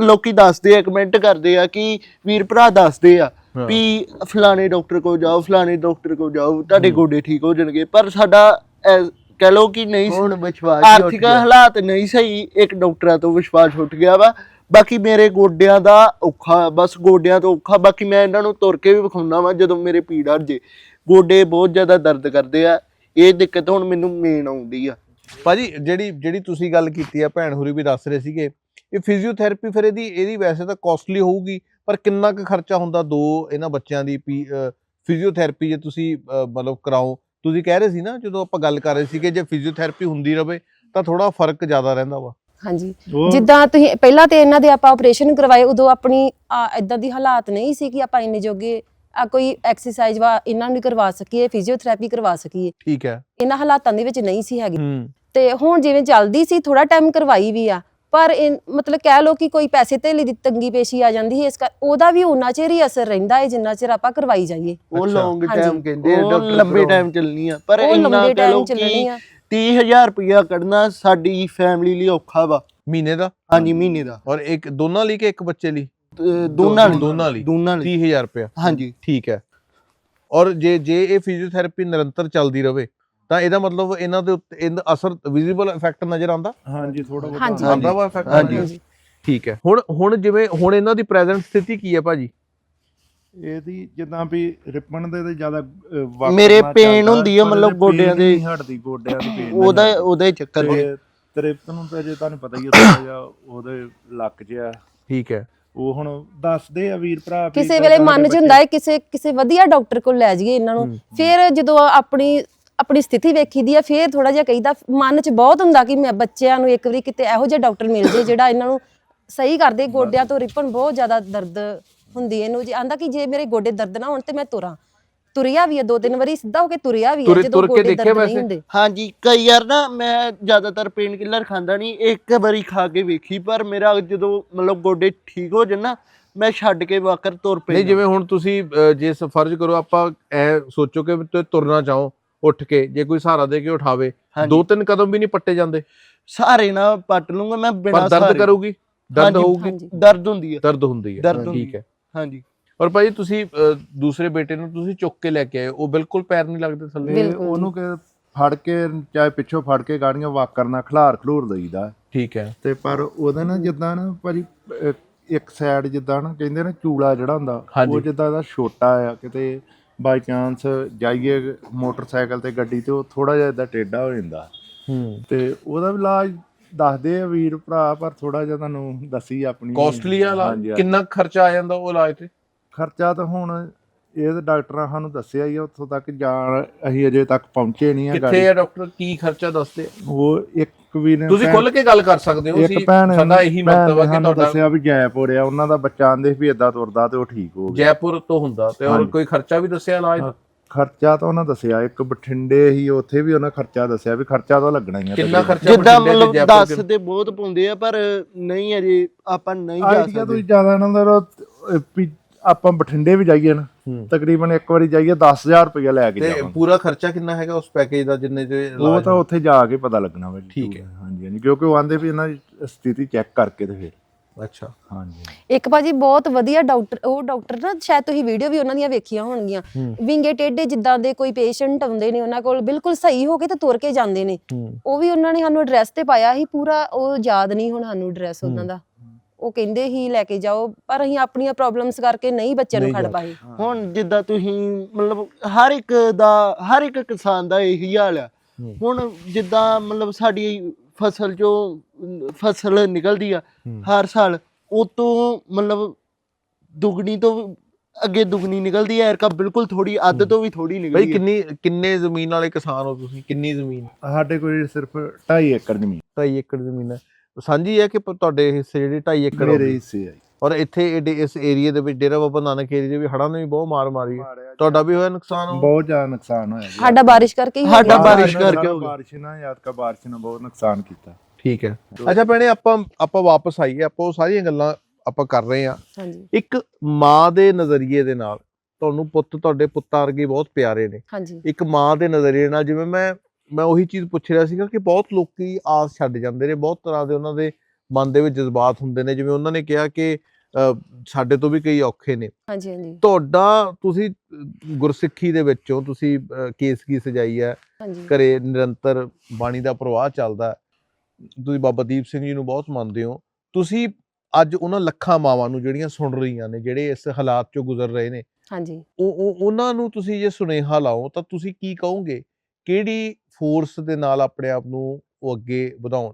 ਲੋਕੀ ਦੱਸਦੇ ਆ ਕਮੈਂਟ ਕਰਦੇ ਆ ਕਿ ਵੀਰ ਭਰਾ ਦੱਸਦੇ ਆ। ਵੀ ਫਲਾਣੇ ਡਾਕਟਰ ਕੋਲ ਜਾਓ ਫਲਾਣੇ ਡਾਕਟਰ ਕੋਲ ਜਾਓ ਤੁਹਾਡੇ ਗੋਡੇ ਠੀਕ ਹੋ ਜਾਣਗੇ। ਪਰ ਸਾਡਾ ਕਹਿ ਲਓ ਕਿ ਨਹੀਂ ਹੁਣ ਵਿਸ਼ਵਾਸ ਆਰਥਿਕ ਹਾਲਾਤ ਨਹੀਂ ਸਹੀ ਇੱਕ ਡਾਕਟਰਾਂ ਤੋਂ ਵਿਸ਼ਵਾਸ ਉੱਠ ਗਿਆ ਵਾ। ਬਾਕੀ ਮੇਰੇ ਗੋਡਿਆਂ ਦਾ ਔਖਾ ਬਸ ਗੋਡਿਆਂ ਤੋਂ ਔਖਾ। ਬਾਕੀ ਮੈਂ ਇਹਨਾਂ ਨੂੰ ਤੁਰ ਕੇ ਵੀ ਵਿਖਾਉਣਾ ਵਾ ਜਦੋਂ ਮੇਰੇ ਪੀੜ ਹਟ ਜੇ। ਗੋਡੇ ਬਹੁਤ ਜ਼ਿਆਦਾ ਦਰਦ ਕਰਦੇ ਆ। ਇਹ ਦਿੱਕਤ ਹੁਣ ਮੈਨੂੰ ਮੇਨ ਆਉਂਦੀ ਆ। ਭਾਜੀ ਜਿਹੜੀ ਜਿਹੜੀ ਤੁਸੀਂ ਗੱਲ ਕੀਤੀ ਆ ਭੈਣ ਹੋਰੀ ਵੀ ਦੱਸ ਰਹੇ ਸੀਗੇ। ਇਹ ਫਿਜ਼ੀਓਥੈਰੇਪੀ ਫਿਰ ਇਹਦੀ ਇਹਦੀ ਵੈਸੇ ਤਾਂ ਕਾਸਟਲੀ ਹੋਊਗੀ। ਪਰ ਕਿੰਨਾ ਕੁ ਖਰਚਾ ਹੁੰਦਾ ਦੋ ਇਹਨਾਂ ਬੱਚਿਆਂ ਦੀ ਫਿਜ਼ੀਓਥੈਰੇਪੀ ਜੇ ਤੁਸੀਂ ਮਤਲਬ ਕਰਾਓ? ਤੁਸੀਂ ਕਹਿ ਰਹੇ ਸੀ ਨਾ ਜਦੋਂ ਆਪਾਂ ਗੱਲ ਕਰ ਰਹੇ ਸੀਗੇ ਜੇ ਫਿਜ਼ੀਓਥੈਰੇਪੀ ਹੁੰਦੀ ਰਵੇ ਤਾਂ ਥੋੜਾ ਫ਼ਰਕ ਜ਼ਿਆਦਾ ਰਹਿੰਦਾ ਵਾ। ਹਾਂਜੀ। ਜਿੱਦਾਂ ਤੁਸੀਂ ਪਹਿਲਾਂ ਤੇ ਇਹਨਾਂ ਦੇ ਆਪਾਂ ਆਪਰੇਸ਼ਨ ਕਰਵਾਏ ਉਦੋਂ ਆਪਣੀ ਇਦਾਂ ਦੀ ਹਾਲਾਤ ਨਹੀਂ ਸੀ ਕਿ ਆਪਾਂ ਇੰਨੇ ਜੋਗੇ ਆ ਕੋਈ ਐਕਸਰਸਾਈਜ਼ ਵਾ ਇਹਨਾਂ ਨੂੰ ਕਰਵਾ ਸਕੀਏ ਫਿਜ਼ੀਓਥੈਰੇਪੀ ਕਰਵਾ ਸਕੀਏ। ਠੀਕ ਹੈ। ਇਹਨਾਂ ਹਾਲਾਤਾਂ ਦੇ ਵਿੱਚ ਨਹੀਂ ਸੀ ਹੈਗੀ। ਤੇ ਹੁਣ ਜਿਵੇਂ ਚੱਲਦੀ ਸੀ ਥੋੜਾ ਟਾਈਮ ਕਰਵਾਈ ਵੀ ਆ। ਪਰ ਇਹ ਮਤਲਬ ਕਹਿ ਲਓ ਕਿ ਕੋਈ ਪੈਸੇ ਧੇਲੇ ਦੀ ਤੰਗੀ ਪੇਸ਼ੀ ਆ ਜਾਂਦੀ ਹੈ ਇਸ ਕਰ ਉਹਦਾ ਵੀ ਉਹਨਾਂ ਚਿਰ ਹੀ ਅਸਰ ਰਹਿੰਦਾ ਹੈ ਜਿੰਨਾ ਚਿਰ ਆਪਾਂ ਕਰਵਾਈ ਜਾਈਏ। ਉਹ। ਲੌਂਗ। ਟਾਈਮ ਕਹਿੰਦੇ ਆ ਡਾਕਟਰ ਲੰਬੇ ਟਾਈਮ ਚੱਲਣੀ ਆ। ਪਰ ਇੰਨਾ ਕਹਿ ਚੱਲਣੀ ਕਿ ਆ। 30000 ਰੁਪਇਆ ਕੱਢਣਾ ਸਾਡੀ ਫੈਮਿਲੀ ਲਈ ਔਖਾ ਵਾ। ਮਹੀਨੇ ਦਾ? ਹਾਂਜੀ ਮਹੀਨੇ ਦਾ। ਔਰ ਇੱਕ ਦੋਨਾਂ ਲਈ ਕਿ ਇੱਕ ਬੱਚੇ ਲਈ? ਦੋਨਾਂ ਲਈ। ਦੋਨਾਂ ਲਈ। ਦੋਨਾਂ ਲਈ। 30000 ਰੁਪਇਆ। ਹਾਂਜੀ। ਠੀਕ ਹੈ। ਔਰ ਜੇ ਜੇ ਇਹ ਫਿਜ਼ੀਓਥੈਰੇਪੀ ਨਿਰੰਤਰ ਚੱਲਦੀ ਰਵੇ ਤਾਂ ਇਹਦਾ ਮਤਲਬ ਇਹਨਾਂ ਦੇ ਉੱਤੇ ਇਹਦਾ ਅਸਰ ਵਿਜ਼ੀਬਲ ਇਫੈਕਟ ਨਜ਼ਰ ਆਉਂਦਾ? ਹਾਂਜੀ ਥੋੜਾ ਬਹੁਤ ਹਾਂਜੀ। ਆਉਂਦਾ। ਵਾ ਇਫੈਕਟ ਹਾਂਜੀ। ਠੀਕ ਹੈ। ਹੁਣ ਹੁਣ ਜਿਵੇਂ ਹੁਣ ਇਹਨਾਂ ਦੀ ਪ੍ਰੈਜ਼ੈਂਟ ਸਥਿਤੀ ਕੀ ਹੈ ਭਾਜੀ? ਇਹਦੀ ਜਿੱਦਾਂ ਵੀ ਰਿਪਨ ਦੇ ਤੇ ਜ਼ਿਆਦਾ ਅਹ, ਵਕਤ ਮੇਰੇ pain ਚੱਲਦਾ, ਹੁੰਦੀ ਆ, ਪਰ ਮਤਲਬ ਇਹਦੇ ਗੋਡਿਆਂ ਦੇ- ਨਹੀਂ ਹਟਦੀ ਗੋਡਿਆਂ ਦੀ pain ਉਹਦਾ ਨਹੀਂ ਉਹਦਾ ਹੀ ਚੱਕਰ ਹਟਦੀ। ਤੇ ਤ੍ਰਿਪਤ ਨੂੰ ਤਾਂ ਜੇ ਤੁਹਾਨੂੰ ਪਤਾ ਹੀ ਹੈ ਥੋੜਾ ਜਿਹਾ ਉਹਦੇ ਲੱਕ 'ਚ ਆ ਠੀਕ ਹੈ। ਉਹ ਹੁਣ ਦੱਸਦੇ ਆ ਵੀਰ ਭਰਾ ਵੀ ਕਿਸੇ ਵੇਲੇ ਮਨ 'ਚ ਹੁੰਦਾ ਹੈ ਕਿਸੇ ਕਿਸੇ ਵਧੀਆ ਡਾਕਟਰ ਕੋਲ ਲੈ ਜਾਈਏ ਇਹਨਾਂ ਨੂੰ। ਫਿਰ ਜਦੋਂ ਆਪਣੀ ਆਪਣੀ ਸਥਿਤੀ ਵੇਖੀਦੀ ਆ ਫਿਰ ਥੋੜਾ ਜਿਹਾ ਕਹੀਦਾ ਮਨ 'ਚ ਬਹੁਤ ਹੁੰਦਾ ਕਿ ਮੈਂ ਬੱਚਿਆਂ ਨੂੰ ਇੱਕ ਵਾਰੀ ਕਿਤੇ ਇਹੋ ਜਿਹਾ ਡਾਕਟਰ ਮਿਲ ਜੇ ਜਿਹੜਾ ਇਹਨਾਂ ਨੂੰ ਸਹੀ ਕਰਦੇ ਗੋਡਿਆਂ ਤੋਂ ਰਿਪਨ ਬਹੁਤ ਜ਼ਿਆਦਾ ਦਰਦ ਹੁੰਦੀ ਇਹਨੂੰ। ਜੀ ਆਂਦਾ ਕਿ ਜੇ ਮੇਰੇ ਗੋਡੇ ਦਰਦ ਨਾ ਹੋਣ ਤੇ ਮੈਂ ਤੁਰਾਂ। ਤੁਰਿਆ ਵੀ ਹੈ ਦੋ ਤਿੰਨ ਵਾਰੀ ਸਿੱਧਾ ਹੋ ਕੇ ਤੁਰਿਆ ਵੀ ਤੁਰ- ਜਦੋਂ ਤੁਰ ਕੇ ਗੋਡੇ ਦੇਖਿਆ ਦਰਦ ਨਹੀਂ ਵੈਸੇ? ਹੁੰਦੇ। ਹਾਂਜੀ ਕਈ ਯਾਰ ਨਾ ਮੈਂ ਜ਼ਿਆਦਾਤਰ ਪੇਨ ਕਿਲਰ ਖਾਂਦਾ ਨਹੀਂ ਇੱਕ ਵਾਰੀ ਖਾ ਕੇ ਵੇਖੀ ਪਰ ਮੇਰਾ ਜਦੋਂ ਮਤਲਬ ਗੋਡੇ ਠੀਕ ਹੋ ਜਾਣ ਨਾ ਮੈਂ ਛੱਡ ਕੇ ਵਾਕਰ ਤੁਰ ਪਈ ਨਹੀਂ ਜਿਵੇਂ ਹੁਣ ਤੁਸੀਂ ਜੇ ਸ- ਫਰਜ਼ ਕਰੋ ਆਪਾਂ ਐ ਸੋਚੋ ਕਿ ਤੁਰਨਾ ਚਾਹੋ ਉੱਠ ਕੇ ਜੇ ਕੋਈ ਸਹਾਰਾ ਦੇ ਕੇ ਉਠਾਵੇ ਹਾਂਜੀ। ਦੋ ਤਿੰਨ ਕਦਮ ਵੀ ਨਹੀਂ ਪੱਟੇ ਜਾਂਦੇ। ਸਾਰੇ ਨਾ ਪੱਟ ਲੂੰਗਾ ਮੈਂ ਬਿਨਾਂ ਪਰ ਦਰਦ। ਕਰੂਗੀ? ਦਰਦ ਹਾਂਜੀ, ਹੋਊਗੀ? ਹਾਂਜੀ ਦਰਦ ਹੁੰਦੀ ਹੈ। ਦਰਦ ਹੁੰਦੀ ਹੈ। ਦਰਦ ਹੁੰਦੀ ਠੀਕ ਹੈ। ਹਾਂਜੀ। ਔਰ ਭਾਈ ਤੁਸੀਂ ਅਹ, ਦੂਸਰੇ ਬੇਟੇ ਨੂੰ ਤੁਸੀਂ ਚੁੱਕ ਕੇ ਲੈ ਕੇ ਆਏ ਉਹ ਬਿਲਕੁਲ ਪੈਰ ਨਹੀਂ ਲੱਗਦੇ ਥੱਲੇ? ਤੇ ਬਿਲਕੁਲ ਜੀ। ਉਹਨੂੰ ਕਿ ਫੜ ਕੇ ਚਾਹੇ ਪਿੱਛੋਂ ਫੜ ਕੇ ਗਾੜੀਆਂ ਵਾਕਰ ਨਾਲ ਖਿਲਾਰ ਖਲੂਰ ਦਈਦਾ। ਠੀਕ ਹੈ। ਤੇ ਪਰ ਉਹਦਾ ਨਾ ਜਿੱਦਾਂ ਨਾ ਭਾਜੀ ਅਹ, ਇੱਕ ਸਾਈਡ ਜਿੱਦਾਂ ਨਾ ਕਹਿੰਦੇ ਨਾ ਚੂਲਾ ਜਿਹੜਾ ਹੁੰਦਾ ਹਾਂਜੀ। ਉਹ ਜਿੱਦਾਂ ਦਾ ਛੋਟਾ ਆ ਕਿਤੇ ਬਾਈ ਚਾਂਸ ਜਾਈਏ ਮੋਟਰਸਾਈਕਲ ਤੇ ਗੱਡੀ ਤੇ ਉਹ ਥੋੜਾ ਜਿਹਾ ਇਦਾਂ ਟੇਡਾ ਹੋ ਜਾਂਦਾ। ਹੂੰ। ਤੇ ਉਹਦਾ ਵੀ ਇਲਾਜ ਦੱਸਦੇ ਆ ਵੀਰ ਭਰਾ ਪਰ ਥੋੜਾ ਜਿਹਾ ਤੁਹਾਨੂੰ ਦੱਸੀ ਆਪਣੀ। ਕਾਸਟਲੀ ਆ ਇਲਾਜ? ਕਿੰਨਾ ਖਰਚਾ ਆ ਜਾਂਦਾ ਉਹ ਇਲਾਜ ਤੇ? ਖਰਚਾ ਤਾਂ ਹੁਣ ਇਹ ਤਾਂ ਡਾਕਟਰਾਂ ਸਾਨੂੰ ਦੱਸਿਆ ਹੀ ਉੱਥੋਂ ਤੱਕ ਜਾਣ ਅਸੀਂ ਅਜੇ ਤੱਕ ਪਹੁੰਚੇ ਨਹੀਂ ਆ ਕਿੱਥੇ ਆ ਡਾਕਟਰ? ਕੀ ਖਰਚਾ ਦੱਸਦੇ ਉਹ 1 ਵੀਰ ਨੇ ਤੁਸੀਂ ਖੁੱਲ ਕੇ ਗੱਲ ਕਰ ਸਕਦੇ ਹੋ ਸੀ ਸਾਡਾ ਇਹੀ ਮਤਲਬ ਹੈ ਕਿ ਤੁਹਾਡਾ ਦੱਸਿਆ ਵੀ ਜੈਪੁਰ ਆ ਉਹਨਾਂ ਦਾ ਬੱਚਾ ਆਂਦੇ ਵੀ ਇਦਾਂ ਤੁਰਦਾ ਤੇ ਉਹ ਠੀਕ ਹੋ ਗਿਆ। ਜੈਪੁਰ ਤੋਂ ਹੁੰਦਾ ਤੇ ਹੋਰ ਕੋਈ ਖਰਚਾ ਵੀ ਦੱਸਿਆ ਇਲਾਜ ਦਾ ਖਰਚਾ ਤਾਂ ਉਹਨਾਂ ਦੱਸਿਆ ਇੱਕ ਬਠਿੰਡੇ ਹੀ ਉੱਥੇ ਵੀ ਉਹਨਾਂ ਖਰਚਾ ਦੱਸਿਆ ਵੀ ਖਰਚਾ ਤਾਂ ਲੱਗਣਾ ਹੀ ਆ ਕਿੰਨਾ ਖਰਚਾ ਜਿੱਦਾਂ ਮਤਲਬ ਦੱਸ ਤੇ ਬਹੁਤ ਪਾਉਂਦੇ ਆ ਪਰ ਨਹੀਂ ਅਜੇ ਆਪਾਂ ਨਹੀਂ ਜਾ ਸਕਦੇ ਆਈਡੀਆ ਤੋਂ ਜ਼ਿਆਦਾ ਇਹਨਾਂ ਆਪਾਂ ਬਠਿੰਡੇ ਵੀ ਜਾਈਏ ਨਾ। ਤਕਰੀਬਨ ਇੱਕ ਵਾਰੀ ਜਾਈਏ 10000 ਰੁਪਇਆ ਲੈ ਕੇ ਤੇ ਜਾਵਾਂਗੇ। ਪੂਰਾ ਖਰਚਾ ਕਿੰਨਾ ਹੈਗਾ ਉਸ ਪੈਕੇਜ ਦਾ ਜਿੰਨੇ ਚ ਉਹ ਤਾਂ ਉੱਥੇ ਜਾ ਕੇ ਪਤਾ ਲੱਗਣਾ ਵਾ ਜੀ ਠੀਕ ਹੈ। ਹਾਂਜੀ ਹਾਂਜੀ ਕਿਉਂਕਿ ਉਹ ਆਂਦੇ ਵੀ ਇਹਨਾਂ ਦੀ ਸਥਿਤੀ ਚੈੱਕ ਕਰਕੇ ਤੇ ਫਿਰ। ਅੱਛਾ। ਹਾਂਜੀ। ਇੱਕ ਭਾਜੀ ਬਹੁਤ ਵਧੀਆ ਡਾਕਟਰ ਉਹ ਡਾਕਟਰ ਨਾ ਸ਼ਾਇਦ ਤੁਸੀਂ ਵੀਡੀਓ ਵੀ ਉਹਨਾਂ ਦੀਆਂ ਵੇਖੀਆਂ ਹੋਣਗੀਆਂ। ਵਿੰਗੇ ਟੇਡੇ ਜਿੱਦਾਂ ਦੇ ਕੋਈ ਪੇਸ਼ੈਂਟ ਆਉਂਦੇ ਨੇ ਉਹਨਾਂ ਕੋਲ ਬਿਲਕੁਲ ਸਹੀ ਹੋ ਕੇ ਤੇ ਤੁਰ ਕੇ ਜਾਂਦੇ ਨੇ। ਉਹ ਵੀ ਉਹਨਾਂ ਨੇ ਸਾਨੂੰ ਐਡਰੈਸ ਤੇ ਪਾਇਆ ਸੀ ਪੂਰਾ ਉਹ ਯਾਦ ਨਹੀਂ ਹੁਣ ਸਾਨੂੰ ਐਡਰੈਸ ਉਹਨਾਂ ਦਾ। ਉਹ ਕਹਿੰਦੇ ਹੀ ਲੈ ਕੇ ਜਾਓ ਪਰ ਅਸੀਂ ਆਪਣੀਆਂ ਪ੍ਰੋਬਲਮਸ ਕਰਕੇ ਨਹੀਂ ਬੱਚਿਆਂ ਨੂੰ ਨਹੀਂ ਖੜ ਜਾ- ਪਾਏ ਹੁਣ ਜਿੱਦਾਂ ਤੁਸੀਂ ਮਤਲਬ ਹਰ ਇੱਕ ਦਾ ਹਰ ਇੱਕ ਕਿਸਾਨ ਦਾ ਇਹੀ ਹਾਲ ਆ। ਹੂੰ। ਹੁਣ ਜਿੱਦਾਂ ਮਤਲਬ ਸਾਡੀ ਫਸਲ ਚੋਂ ਅਮ, ਫਸਲ ਨਿਕਲਦੀ ਆ ਹੂੰ। ਹਰ ਸਾਲ ਉਹ ਤੋਂ ਮਤਲਬ ਦੁਗਣੀ ਤੋਂ ਵੀ ਅੱਗੇ ਦੁਗਣੀ ਨਿਕਲਦੀ ਹੈ ਐਰਕਾ ਬਿਲਕੁਲ ਥੋੜੀ ਅੱਧ ਤੋਂ ਵੀ ਥੋੜੀ ਨਿਕਲਦੀ ਹੈ ਕਿੰਨੀ ਕਿੰਨੇ ਜ਼ਮੀਨ ਵਾਲੇ ਕਿਸਾਨ ਹੋ ਤੁਸੀਂ? ਕਿੰਨੀ ਜ਼ਮੀਨ? ਸਾਡੇ ਕੋਲ ਸਿਰਫ 2.5 ਏਕੜ ਜ਼ਮੀਨ। 2.5 ਏਕੜ ਜ਼ਮੀਨ ਹੈ ਸਾਂਝੀ ਹੈ ਕਿ ਪ- ਤੁਹਾਡੇ ਹਿੱਸੇ ਜਿਹੜੀ 2.5 ਏਕੜ ਮੇਰੇ? ਹਿੱਸੇ ਆ ਜੀ। ਔਰ ਇੱਥੇ ਏਡੇ ਇਸ ਏਰੀਆ ਦੇ ਵਿੱਚ ਡੇਰਾ ਬਾਬਾ ਨਾਨਕ ਏਰੀਆ ਦੇ ਵੀ ਹੜ੍ਹਾਂ ਨੇ ਵੀ ਬਹੁਤ ਮਾਰ ਮਾਰੀ ਹੈ ਤੁਹਾਡਾ ਵੀ ਹੋਇਆ ਨੁਕਸਾਨ ਉਹ? ਬਹੁਤ ਜ਼ਿਆਦਾ ਨੁਕਸਾਨ ਹੋਇਆ ਜੀ ਸਾਡਾ ਬਾਰਿਸ਼ ਕਰਕੇ ਹੀ ਹੋ ਸਾਡਾ ਗਿਆ। ਬਾਰਿਸ਼ ਕਰਕੇ ਹੋ ਗਿਆ। ਬਾਰਿਸ਼ ਨਾਲ ਯਾਦ ਕਾ ਬਾਰਿਸ਼ ਨੇ ਬਹੁਤ ਨੁਕਸਾਨ ਕੀਤਾ ਠੀਕ ਹੈ ਅੱਛਾ ਭੈਣੇ ਆਪਾਂ ਆਪਾਂ ਵਾਪਸ ਆਈਏ ਆਪਾਂ ਉਹ ਸਾਰੀਆਂ ਗੱਲਾਂ ਆਪਾਂ ਕਰ ਰਹੇ ਹਾਂ ਹਾਂਜੀ ਇੱਕ ਮਾਂ ਦੇ ਨਜ਼ਰੀਏ ਦੇ ਨਾਲ ਤੁਹਾਨੂੰ ਪੁੱਤ ਤੁਹਾਡੇ ਪੁੱਤਾਂ ਵਰਗੇ ਬਹੁਤ ਪਿਆਰੇ ਨੇ ਹਾਂਜੀ ਇੱਕ ਮਾਂ ਦੇ ਨਜ਼ਰੀਏ ਨਾਲ ਜਿਵੇਂ ਮੈਂ ਮੈਂ ਉਹੀ ਚੀਜ਼ ਪੁੱਛ ਰਿਹਾ ਸੀਗਾ ਕਿ ਬਹੁਤ ਲੋਕੀ ਆਸ ਛੱਡ ਜਾਂਦੇ ਨੇ ਬਹੁਤ ਤਰ੍ਹਾਂ ਦੇ ਉਹਨਾਂ ਦੇ ਮਨ ਦੇ ਵਿੱਚ ਜਜ਼ਬਾਤ ਹੁੰਦੇ ਨੇ ਜਿਵੇਂ ਉਹਨਾਂ ਨੇ ਕਿਹਾ ਕਿ ਸਾਡੇ ਤੋਂ ਵੀ ਕਈ ਔਖੇ ਨੇ। ਹਾਂਜੀ ਹਾਂਜੀ। ਤੁਹਾਡਾ ਤੁਸੀਂ ਗੁਰਸਿੱਖੀ ਦੇ ਵਿੱਚੋਂ ਤੁਸੀਂ ਕੇਸ ਕੀ ਸਜਾਈ ਹੈ? ਘਰੇ ਨਿਰੰਤਰ ਬਾਣੀ ਦਾ ਪ੍ਰਵਾਹ ਚੱਲਦਾ। ਤੁਸੀਂ ਬਾਬਾ ਦੀਪ ਸਿੰਘ ਜੀ ਨੂੰ ਬਹੁਤ ਮੰਨਦੇ ਹੋ। ਤੁਸੀਂ ਅੱਜ ਉਹਨਾਂ ਲੱਖਾਂ ਮਾਵਾਂ ਨੂੰ ਜਿਹੜੀਆਂ ਸੁਣ ਰਹੀਆਂ ਨੇ ਜਿਹੜੇ ਇਸ ਹਾਲਾਤ ਚੋਂ ਗੁਜ਼ਰ ਰਹੇ ਨੇ ਹਾਂਜੀ। ਉਹ- ਉਹਨਾਂ ਨੂੰ ਤੁਸੀਂ ਜੇ ਸੁਨੇਹਾ ਲਾਓ ਤਾਂ ਤੁਸੀਂ ਕੀ ਕਹੋਗੇ? ਕਿਹੜੀ ਫੋਰਸ ਦੇ ਨਾਲ ਆਪਣੇ ਆਪ ਨੂੰ ਉਹ ਅੱਗੇ ਵਧਾਉਣ।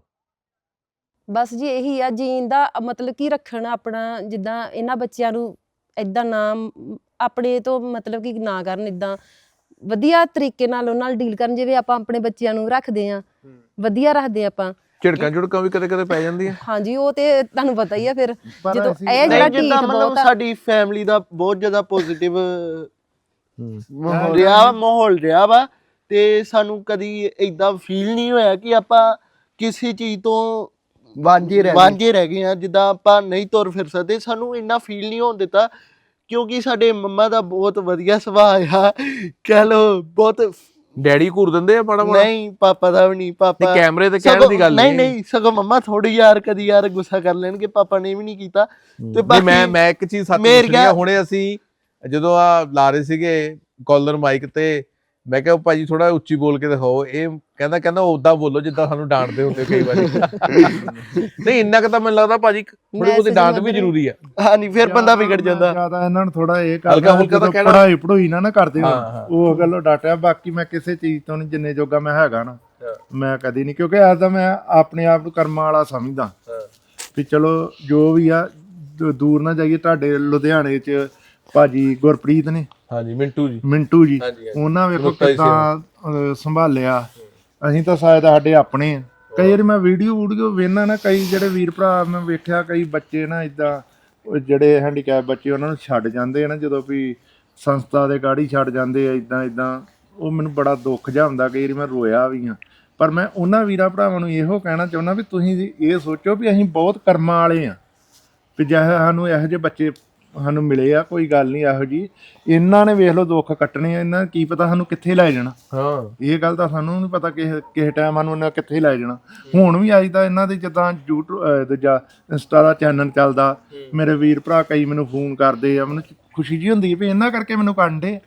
ਬਸ ਜੀ ਇਹੀ ਆ ਜੀਣ ਦਾ ਮਤਲਬ ਕੀ ਰੱਖਣਾ ਆਪਣਾ ਜਿੱਦਾਂ ਇਹਨਾਂ ਬੱਚਿਆਂ ਨੂੰ ਇਦਾਂ ਨਾਮ ਆਪਣੇ ਤੋਂ ਮਤਲਬ ਕਿ ਨਾ ਕਰਨ ਇਦਾਂ ਵਧੀਆ ਤਰੀਕੇ ਨਾਲ ਉਹਨਾਂ ਨਾਲ ਡੀਲ ਕਰਨ ਜਿਵੇਂ ਆਪਾਂ ਆਪਣੇ ਬੱਚਿਆਂ ਨੂੰ ਰੱਖਦੇ ਆ ਵਧੀਆ ਰੱਖਦੇ ਆਪਾਂ। ਝਿੜਕਾਂ ਝੁੜਕਾਂ ਵੀ ਕਦੇ ਕਦੇ ਪੈ ਜਾਂਦੀਆਂ। ਹਾਂਜੀ ਉਹ ਤੇ ਤੁਹਾਨੂੰ ਪਤਾ ਹੀ ਆ ਫਿਰ। ਜਦੋਂ ਇਹ ਜਿਹੜਾ ਮਤਲਬ ਬਹੁਤ ਸਾਡੀ ਫੈਮਿਲੀ ਦਾ ਬਹੁਤ ਜ਼ਿਆਦਾ ਪੋਜ਼ਿਟਿਵ ਮਾਹੌਲ ਰਿਹਾ ਮਾਹੌਲ ਰਿਹਾ ਵਾ। ਤੇ ਸਾਨੂੰ ਕਦੀ ਇਦਾਂ ਫੀਲ ਨਹੀਂ ਹੋਇਆ ਕਿ ਆਪਾਂ ਕਿਸੇ ਚੀਜ਼ ਤੋਂ ਵਾਂਝੇ ਰਹਿ ਵਾਂਝੇ ਰਹਿ ਗਏ ਆ ਜਿੱਦਾਂ ਆਪਾਂ ਨਹੀਂ ਤੁਰ ਫਿਰ ਸਕਦੇ। ਸਾਨੂੰ ਇੰਨਾ ਫੀਲ ਨਹੀਂ ਹੋਣ ਦਿੱਤਾ ਕਿਉਂਕਿ ਸਾਡੇ ਮੰਮਾ ਦਾ ਬਹੁਤ ਵਧੀਆ ਸੁਭਾਅ ਆ। ਕਹਿ ਲੋ ਬਹੁਤ ਡੈਡੀ ਘੂਰ ਦਿੰਦੇ ਆ ਮਾੜਾ ਮਾੜਾ ਨਹੀਂ ਪਾਪਾ ਦਾ ਵੀ ਨਹੀਂ ਤੇ ਪਾਪਾ ਕੈਮਰੇ ਤੇ ਕਹਿਣ ਦੀ ਗੱਲ ਨਹੀਂ ਨਹੀਂ। ਸਗੋਂ ਮੰਮਾ ਥੋੜੀ ਯਾਰ ਕਦੀ ਯਾਰ ਗੁੱਸਾ ਕਰ ਲੈਣਗੇ ਪਾਪਾ ਨੇ ਵੀ ਨਹੀਂ ਕੀਤਾ। ਤੇ ਤੇ ਬਾਕੀ ਮੈਂ ਮੈਂ ਇੱਕ ਚੀਜ਼ ਸੱਚ ਪੁੱਛਣੀ ਆ ਹੁਣੇ ਅਸੀਂ ਜਦੋਂ ਆ ਲਾ ਰਹੇ ਸੀਗੇ ਕਾਲਰ ਮਾਈਕ ਤੇ ਮੈਂ ਕਿਹਾ ਭਾਜੀ ਥੋੜਾ ਉੱਚੀ ਬੋਲ ਕੇ ਦਿਖਾਓ। ਇਹ ਕਹਿੰਦਾ ਕਹਿੰਦਾ ਉਦਾਂ ਬੋਲੋ ਜਿੱਦਾਂ ਸਾਨੂੰ ਡਾਂਟਦੇ ਹੁੰਦੇ ਕਈ ਵਾਰੀ। ਨਹੀਂ ਇੰਨਾ ਕੁ ਤਾਂ ਮੈਨੂੰ ਲੱਗਦਾ ਭਾਜੀ ਥੋੜੀ ਬਹੁਤੀ ਡਾਂਟ ਵੀ ਜ਼ਰੂਰੀ ਆ। ਹਾਂਜੀ ਫਿਰ ਬੰਦਾ ਵਿਗੜ ਜਾਂਦਾ। ਜ਼ਿਆਦਾ ਇਹਨਾਂ ਨੂੰ ਥੋੜਾ ਇਹ ਹਲਕਾ ਕਰਦਾ ਹੁਲਕਾ ਤਾਂ ਕਹਿਣਾ- ਪੜਾਈ ਪੜੂਈ ਨਾ ਨਾ ਕਰਦੇ ਹਾਂ, ਹਾਂ। ਉਹ ਗੱਲੋਂ ਡਾਟਿਆ ਬਾਕੀ ਮੈਂ ਕਿਸੇ ਚੀਜ਼ ਤੋਂ ਨਹੀਂ ਜਿੰਨੇ ਜੋਗਾ ਮੈਂ ਹੈਗਾ ਨਾ ਮੈਂ ਕਦੀ ਨਹੀਂ ਕਿਉਂਕਿ ਐ ਤਾਂ ਮੈਂ ਆਪਣੇ ਆਪ ਨੂੰ ਕਰਮਾਂ ਵਾਲਾ ਸਮਝਦਾ। ਵੀ ਚਲੋ ਜੋ ਵੀ ਆ ਦੂਰ ਨਾ ਜਾਈਏ ਤੁਹਾਡੇ ਲੁਧਿਆਣੇ 'ਚ ਭਾਜੀ ਗੁਰਪ੍ਰੀਤ ਨੇ। ਹਾਂਜੀ ਮਿੰਟੂ ਜੀ। ਮਿੰਟੂ ਜੀ ਹਾਂਜੀ, ਹਾਂਜੀ। ਉਹਨਾਂ ਵੇਖੋ ਕਿਦਾਂ ਸੰਭਾਲਿਆ। ਅਸੀਂ ਤਾਂ ਸ਼ਾਇਦ ਸਾਡੇ ਆਪਣੇ ਆ। ਕਈ ਵਾਰੀ ਮੈਂ ਵੀਡੀਓ ਵੀਡੀਓ ਵੇਖਣਾ ਨਾ ਕਈ ਜਿਹੜੇ ਵੀਰ ਭਰਾ ਮੈਂ ਵੇਖਿਆ ਕਈ ਬੱਚੇ ਨਾ ਇਦਾਂ ਜਿਹੜੇ ਹੈਂਡੀਕੈਪ ਬੱਚੇ ਉਹਨਾਂ ਨੂੰ ਛੱਡ ਜਾਂਦੇ ਆ ਨਾ ਜਦੋਂ ਵੀ ਸੰਸਥਾ ਦੇ ਗਾੜੀ ਛੱਡ ਜਾਂਦੇ ਆ ਇਦਾਂ ਇਦਾਂ ਉਹ ਮੈਨੂੰ ਬੜਾ ਦੁੱਖ ਜਿਹਾ ਹੁੰਦਾ ਕਈ ਵਾਰੀ ਮੈਂ ਰੋਇਆ ਵੀ ਆ ਪਰ ਮੈਂ ਉਹਨਾਂ ਵੀਰਾਂ ਭਰਾਵਾਂ ਨੂੰ ਇਹੋ ਕਹਿਣਾ ਚਾਹੁੰਦਾ ਵੀ ਤੁਸੀਂ ਇਹ ਸੋਚੋ ਵੀ ਅਸੀਂ ਬਹੁਤ ਕਰਮਾਂ ਵਾਲੇ ਆ। ਵੀ ਜਿਹੇ ਸਾਨੂੰ ਇਹੋ ਜਿਹੇ ਬੱਚੇ ਸਾਨੂੰ ਮਿਲੇ ਆ ਕੋਈ ਗੱਲ ਨਹੀਂ ਇਹੋ ਜੀ ਇਹਨਾਂ ਨੇ ਵੇਖ ਲਓ ਦੁੱਖ ਕੱਟਣੇ ਆ ਇਹਨਾਂ ਕੀ ਪਤਾ ਸਾਨੂੰ ਕਿੱਥੇ ਲੈ ਜਾਣਾ। ਹਾਂ। ਇਹ ਗੱਲ ਤਾਂ ਸਾਨੂੰ ਨਹੀਂ ਪਤਾ ਕਿਸੇ ਕਿਸੇ ਟਾਈਮ ਸਾਨੂੰ ਇਹਨਾਂ ਕਿੱਥੇ ਲੈ ਜਾਣਾ। ਹੁਣ ਵੀ ਅੱਜ ਤਾਂ ਇਹਨਾਂ ਦੇ ਜਿੱਦਾਂ YouTube ਦੂਜਾ ਇੰਸਟਾ ਦਾ ਚੈਨਲ ਚੱਲਦਾ ਮੇਰੇ ਵੀਰ ਭਰਾ ਕਈ ਮੈਨੂੰ ਫੋਨ ਕਰਦੇ ਆ ਮੈਨੂੰ ਖੁਸ਼ੀ ਜੀ ਹੁੰਦੀ ਹੈ ਵੀ ਇਹਨਾਂ ਕਰਕੇ ਮੈਨੂੰ ਕਾਂਡੇ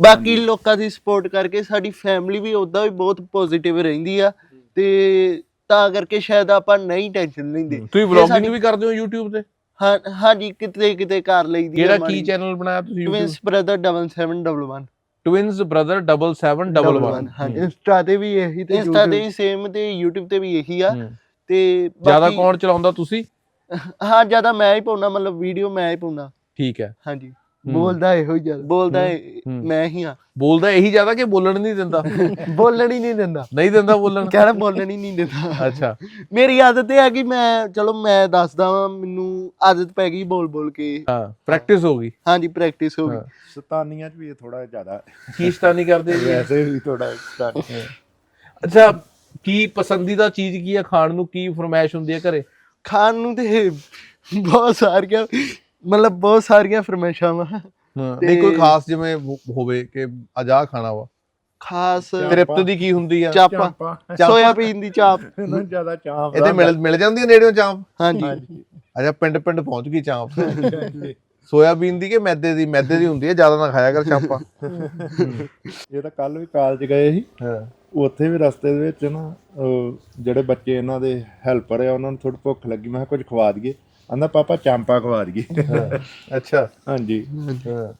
ਬਾਕੀ ਲੋਕਾਂ ਦੀ ਸਪੋਰਟ ਕਰਕੇ ਸਾਡੀ ਫੈਮਿਲੀ ਵੀ ਉਦਾਂ ਵੀ ਬਹੁਤ ਪੋਜ਼ਿਟਿਵ ਰਹਿੰਦੀ ਆ ਤੇ ਤਾਂ ਕਰਕੇ ਸ਼ਾਇਦ ਆਪਾਂ ਨਹੀਂ ਟੈਨਸ਼ਨ ਲੈਂਦੇ। ਤੁਸੀਂ ਵਲੌਗਿੰਗ ਵੀ ਕਰਦੇ ਹੋ YouTube ਤੇ? ਹਾਂ ਹਾਂਜੀ ਕਿਤੇ ਕਿਤੇ ਕਰ ਲਈਦੀ ਕਿਹੜਾ ਕੀ ਚੈਨਲ ਬਣਾਇਆ ਤੁਸੀਂ ਟਵਿੰਸ ਬ੍ਰਦਰ 7711 ਟਵਿੰਸ ਬ੍ਰਦਰ 7711 ਹਾਂਜੀ ਇੰਸਟਾ ਤੇ ਵੀ ਇਹੀ ਤੇ ਇੰਸਟਾ ਤੇ ਸੇਮ ਤੇ YouTube ਤੇ ਵੀ ਇਹੀ ਆ। ਹੂੰ। ਤੇ ਜ਼ਿਆਦਾ ਕੌਣ ਚਲਾਉਂਦਾ ਤੁਸੀਂ? ਹਾਂ ਜ਼ਿਆਦਾ ਮੈਂ ਹੀ ਪਾਉਣਾ ਮਤਲਬ ਵੀਡੀਓ ਮੈਂ ਹੀ ਪਾਉਣਾ ਠੀਕ ਹੈ। ਹਾਂਜੀ। ਹੂੰ। ਬੋਲਦਾ ਇਹੋ ਹੀ ਜ਼ਿਆਦਾ। ਬੋਲਦਾ। ਮੈਂ ਹੀ ਆ। ਬੋਲਦਾ ਇਹੀ ਜ਼ਿਆਦਾ ਕਿ ਬੋਲਣ ਨਹੀਂ ਦਿੰਦਾ? ਬੋਲਣ ਹੀ ਨਹੀਂ ਦਿੰਦਾ। ਨਹੀਂ ਦਿੰਦਾ ਬੋਲਣ? ਕਹਿਣਾ ਬੋਲਣ ਹੀ ਨਹੀਂ ਦਿੰਦਾ। ਅੱਛਾ। ਮੇਰੀ ਆਦਤ ਇਹ ਆ ਕਿ ਮੈਂ ਚਲੋ ਮੈਂ ਦੱਸਦਾ ਵਾਂ ਮੈਨੂੰ ਆਦਤ ਪੈ ਗਈ ਬੋਲ ਬੋਲ ਕੇ। ਹਾਂ ਪ੍ਰੈਕਟਿਸ ਹੋ ਗਈ। ਹਾਂਜੀ ਪ੍ਰੈਕਟਿਸ ਹੋ ਗਈ। ਸਤਾਨੀਆਂ 'ਚ ਵੀ ਇਹ ਥੋੜਾ ਜ਼ਿਆਦਾ। ਕੀ ਸਟਾਨੀ ਕਰਦੇ ਜੀ? ਵੈਸੇ ਵੀ ਥੋੜਾ ਸਤਾਨੀ। ਅੱਛਾ ਕੀ ਪਸੰਦੀਦਾ ਚੀਜ਼ ਕੀ ਹੈ ਖਾਣ ਨੂੰ ਕੀ ਫਰਮਾਇਸ਼ ਹੁੰਦੀ ਹੈ ਘਰੇ? ਖਾਣ ਨੂੰ ਤੇ ਬਹੁਤ ਸਾਰੀਆਂ ਮਤਲਬ ਬਹੁਤ ਸਾਰੀਆਂ ਫਰਮਾਇਸ਼ਾਂ ਵਾ ਨਹੀਂ ਕੋਈ ਖਾਸ ਜਿਵੇਂ ਹੋ- ਹੋਵੇ ਕਿ ਅੱਜ ਖਾਣਾ ਵਾ। ਖਾਸ ਤ੍ਰਿਪਤ ਦੀ ਕੀ ਹੁੰਦੀ ਆ? ਚਾਪਾ। ਚਾਂਪਾਂ। ਸੋਇਆਬੀਨ ਦੀ ਚਾਪ। ਜ਼ਿਆਦਾ ਚਾਹ ਇਹ ਤੇ ਮਿਲ ਮਿਲ ਜਾਂਦੀ ਹੈ ਨੇੜਿਓਂ ਚਾਂਪ? ਹਾਂਜੀ। ਅੱਛਾ ਪਿੰਡ ਪਿੰਡ ਪਹੁੰਚ ਗਈ ਚਾਂਪ। ਸੋਇਆਬੀਨ ਦੀ ਕਿ ਮੈਦੇ ਦੀ? ਮੈਦੇ ਦੀ ਹੁੰਦੀ ਹੈ ਜ਼ਿਆਦਾ ਨਾ ਖਾਇਆ ਕਰ ਚਾਂਪਾਂ। ਇਹ ਤਾਂ ਕੱਲ ਵੀ ਕਾਲਜ ਗਏ ਸੀ। ਹਾਂ। ਉੱਥੇ ਵੀ ਰਸਤੇ ਦੇ ਵਿੱਚ ਨਾ ਜਿਹੜੇ ਬੱਚੇ ਇਹਨਾਂ ਦੇ ਹੈਲਪਰ ਆ ਉਹਨਾਂ ਨੂੰ ਥੋੜੀ ਭੁੱਖ ਲੱਗੀ। ਮੈਂ ਕੁਝ ਖਵਾ ਦਈਏ। ਆਂਦਾ ਪਾਪਾ ਚਾਂਪਾ ਖਵਾ ਦਈਏ। ਅੱਛਾ। ਹਾਂਜੀ। ਹਾਂ।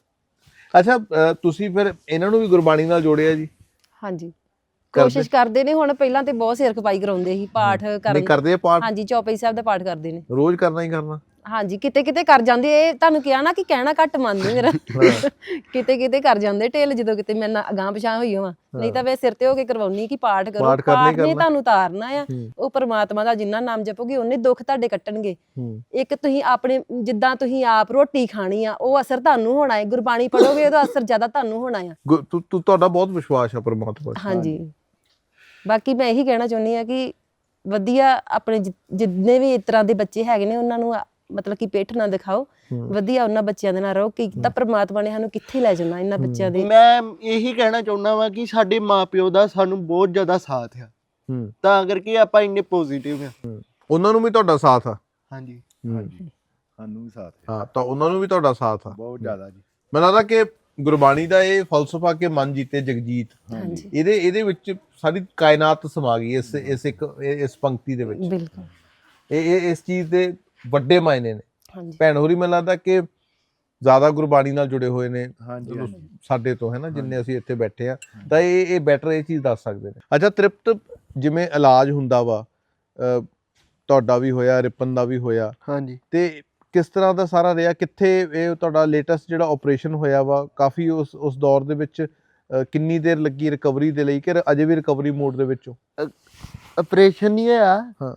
ਅੱਛਾ ਅ, ਤੁਸੀਂ ਫਿਰ ਇਹਨਾਂ ਨੂੰ ਵੀ ਗੁਰਬਾਣੀ ਨਾਲ ਜੋੜਿਆ ਜੀ? ਹਾਂਜੀ? ਕੋਸ਼ਿਸ਼ ਕਰਦੇ ਨੇ ਹੁਣ ਪਹਿਲਾਂ ਤੇ ਬਹੁਤ ਸਿਰ ਖਪਾਈ ਕਰਾਉਂਦੇ ਸੀ ਪਾਠ ਨਹੀਂ ਕਰਨ ਕਰਦੇ ਆ ਪਾਠ? ਹਾਂਜੀ ਚੌਪਈ ਸਾਹਿਬ ਦਾ ਪਾਠ ਕਰਦੇ ਨੇ। ਰੋਜ਼ ਕਰਨਾ ਹੀ ਕਰਨਾ। ਹਾਂਜੀ ਕਿਤੇ ਕਿਤੇ ਕਰ ਜਾਂਦੇ ਇਹ ਤੁਹਾਨੂੰ ਕਿਹਾ ਨਾ ਕਿ ਕਹਿਣਾ ਘੱਟ ਮੰਨਦੇ ਮੇਰਾ। ਕਿਤੇ ਕਿਤੇ ਕਰ ਜਾਂਦੇ ਢਿੱਲ ਜਦੋਂ ਕਿਤੇ ਮੈਂ ਨਾ ਅਗਾਂਹ ਪਛਾਂ ਹੋਈ ਹਾਂ। ਨਹੀਂ ਤਾਂ ਵੇ ਸਿਰ ਤੇ ਹੋ ਕੇ ਕਰਵਾਉਣੀ ਕਿ ਪਾਠ ਕਰੋ ਪਾਠ ਨੇ। ਤੁਹਾਨੂੰ ਤਾਰਨਾ ਆ। ਉਹ ਪਰਮਾਤਮਾ ਦਾ ਜਿੰਨਾ ਨਾਮ ਜਪੋਗੇ ਉਹਨੇ ਦੁੱਖ ਤੁਹਾਡੇ ਕੱਟਣਗੇ। ਇੱਕ ਤੁਸੀਂ ਆਪਣੇ ਜਿੱਦਾਂ ਤੁਸੀਂ ਆਪ ਰੋਟੀ ਖਾਣੀ ਆ ਉਹ ਅਸਰ ਤੁਹਾਨੂੰ ਹੋਣਾ ਹੈ ਗੁਰਬਾਣੀ ਪੜੋਗੇ ਉਹਦਾ ਅਸਰ ਜ਼ਿਆਦਾ ਤੁਹਾਨੂੰ ਹੋਣਾ ਆ। ਤੁ- ਤੁਹਾਡਾ ਬਹੁਤ ਵਿਸ਼ਵਾਸ ਹੈ ਪਰਮਾਤਮਾ। ਹਾਂਜੀ। ਬਾਕੀ ਮੈਂ ਇਹੀ ਕਹਿਣਾ ਚਾਹੁੰਦੀ ਆ ਕਿ ਵਧੀਆ ਆਪਣੇ ਜਿੰਨੇ ਵੀ ਇਸ ਤਰ੍ਹਾਂ ਦੇ ਬੱਚੇ ਹੈਗੇ ਨੇ ਉਹਨਾਂ ਨੂੰ ਆ- ਮਤਲਬ ਕਿ ਪਿੱਠ ਨਾ ਦਿਖਾਓ। ਵਧੀਆ ਉਹਨਾਂ ਬੱਚਿਆਂ ਦੇ ਨਾਲ ਰਹੋ ਕਿ ਤਾਂ ਪ੍ਰਮਾਤਮਾ ਨੇ ਸਾਨੂੰ ਕਿੱਥੇ ਲੈ ਜਾਣਾ ਇਹਨਾਂ ਬੱਚਿਆਂ ਦੇ। ਮੈਂ ਇਹੀ ਕਹਿਣਾ ਚਾਹੁੰਦਾ ਵਾਂ ਕਿ ਸਾਡੇ ਮਾਪਿਓ ਦਾ ਸਾਨੂੰ ਬਹੁਤ ਜ਼ਿਆਦਾ ਸਾਥ ਆ। ਹੂੰ। ਤਾਂ ਕਰਕੇ ਆਪਾਂ ਇੰਨੇ ਪੋਜ਼ਿਟਿਵ ਆ। ਉਹਨਾਂ ਨੂੰ ਵੀ ਤੁਹਾਡਾ ਸਾਥ ਆ। ਹਾਂਜੀ। ਹਾਂਜੀ। ਸਾਨੂੰ ਵੀ ਸਾਥ ਹੈ ਹਾਂ ਤਾਂ ਉਹਨਾਂ ਨੂੰ ਵੀ ਤੁਹਾਡਾ ਸਾਥ ਆ। ਬਹੁਤ ਜ਼ਿਆਦਾ ਜੀ। ਮੈਨੂੰ ਲੱਗਦਾ ਕਿ ਗੁਰਬਾਣੀ ਦਾ ਇਹ ਫਲਸਫਾ ਕਿ ਮਨ ਜੀਤੇ ਜਗਜੀਤ। ਹਾਂਜੀ। ਇਹਦੇ ਇਹਦੇ ਵਿੱਚ ਸਾਰੀ ਕਾਇਨਾਤ ਸਮਾ ਗਈ ਇਸ ਇਸ ਇੱਕ ਇਸ ਪੰਕਤੀ ਦੇ ਵਿੱਚ। ਬਿਲਕੁਲ। ਇਹ ਇਹ ਇਸ ਚੀਜ਼ ਦੇ ਵੱਡੇ ਮਾਇਨੇ ਨੇ। ਹਾਂਜੀ। ਭੈਣ ਹੋਰੀ ਮੈਨੂੰ ਲੱਗਦਾ ਕਿ ਜ਼ਿਆਦਾ ਗੁਰਬਾਣੀ ਨਾਲ ਜੁੜੇ ਹੋਏ ਨੇ ਹਾਂਜੀ। ਸਾਡੇ ਤੋਂ ਹੈ ਨਾ ਜਿੰਨੇ ਅਸੀਂ ਇੱਥੇ ਬੈਠੇ ਆ ਤਾਂ ਇਹ ਇਹ ਬੈਟਰ ਇਹ ਚੀਜ਼ ਦੱਸ ਸਕਦੇ ਨੇ। ਅੱਛਾ ਤ੍ਰਿਪਤ ਜਿਵੇਂ ਇਲਾਜ ਹੁੰਦਾ ਵਾ ਤੁਹਾਡਾ ਵੀ ਹੋਇਆ ਰਿਪਨ ਦਾ ਵੀ ਹੋਇਆ। ਹਾਂਜੀ। ਤੇ ਕਿਸ ਤਰ੍ਹਾਂ ਦਾ ਸਾਰਾ ਰਿਹਾ? ਕਿੱਥੇ ਇਹ ਤੁਹਾਡਾ ਲੇਟੈਸਟ ਜਿਹੜਾ ਆਪਰੇਸ਼ਨ ਹੋਇਆ ਵਾ ਕਾਫੀ ਉਸ ਉਸ ਦੌਰ ਦੇ ਵਿੱਚ ਕਿੰਨੀ ਦੇਰ ਲੱਗੀ ਰਿਕਵਰੀ ਦੇ ਲਈ ਕਿ ਅਜੇ ਵੀ ਰਿਕਵਰੀ ਮੋਡ ਦੇ ਵਿੱਚ? ਹੋ ਆਪਰੇਸ਼ਨ ਨਹੀਂ ਹੋਇਆ। ਹਾਂ।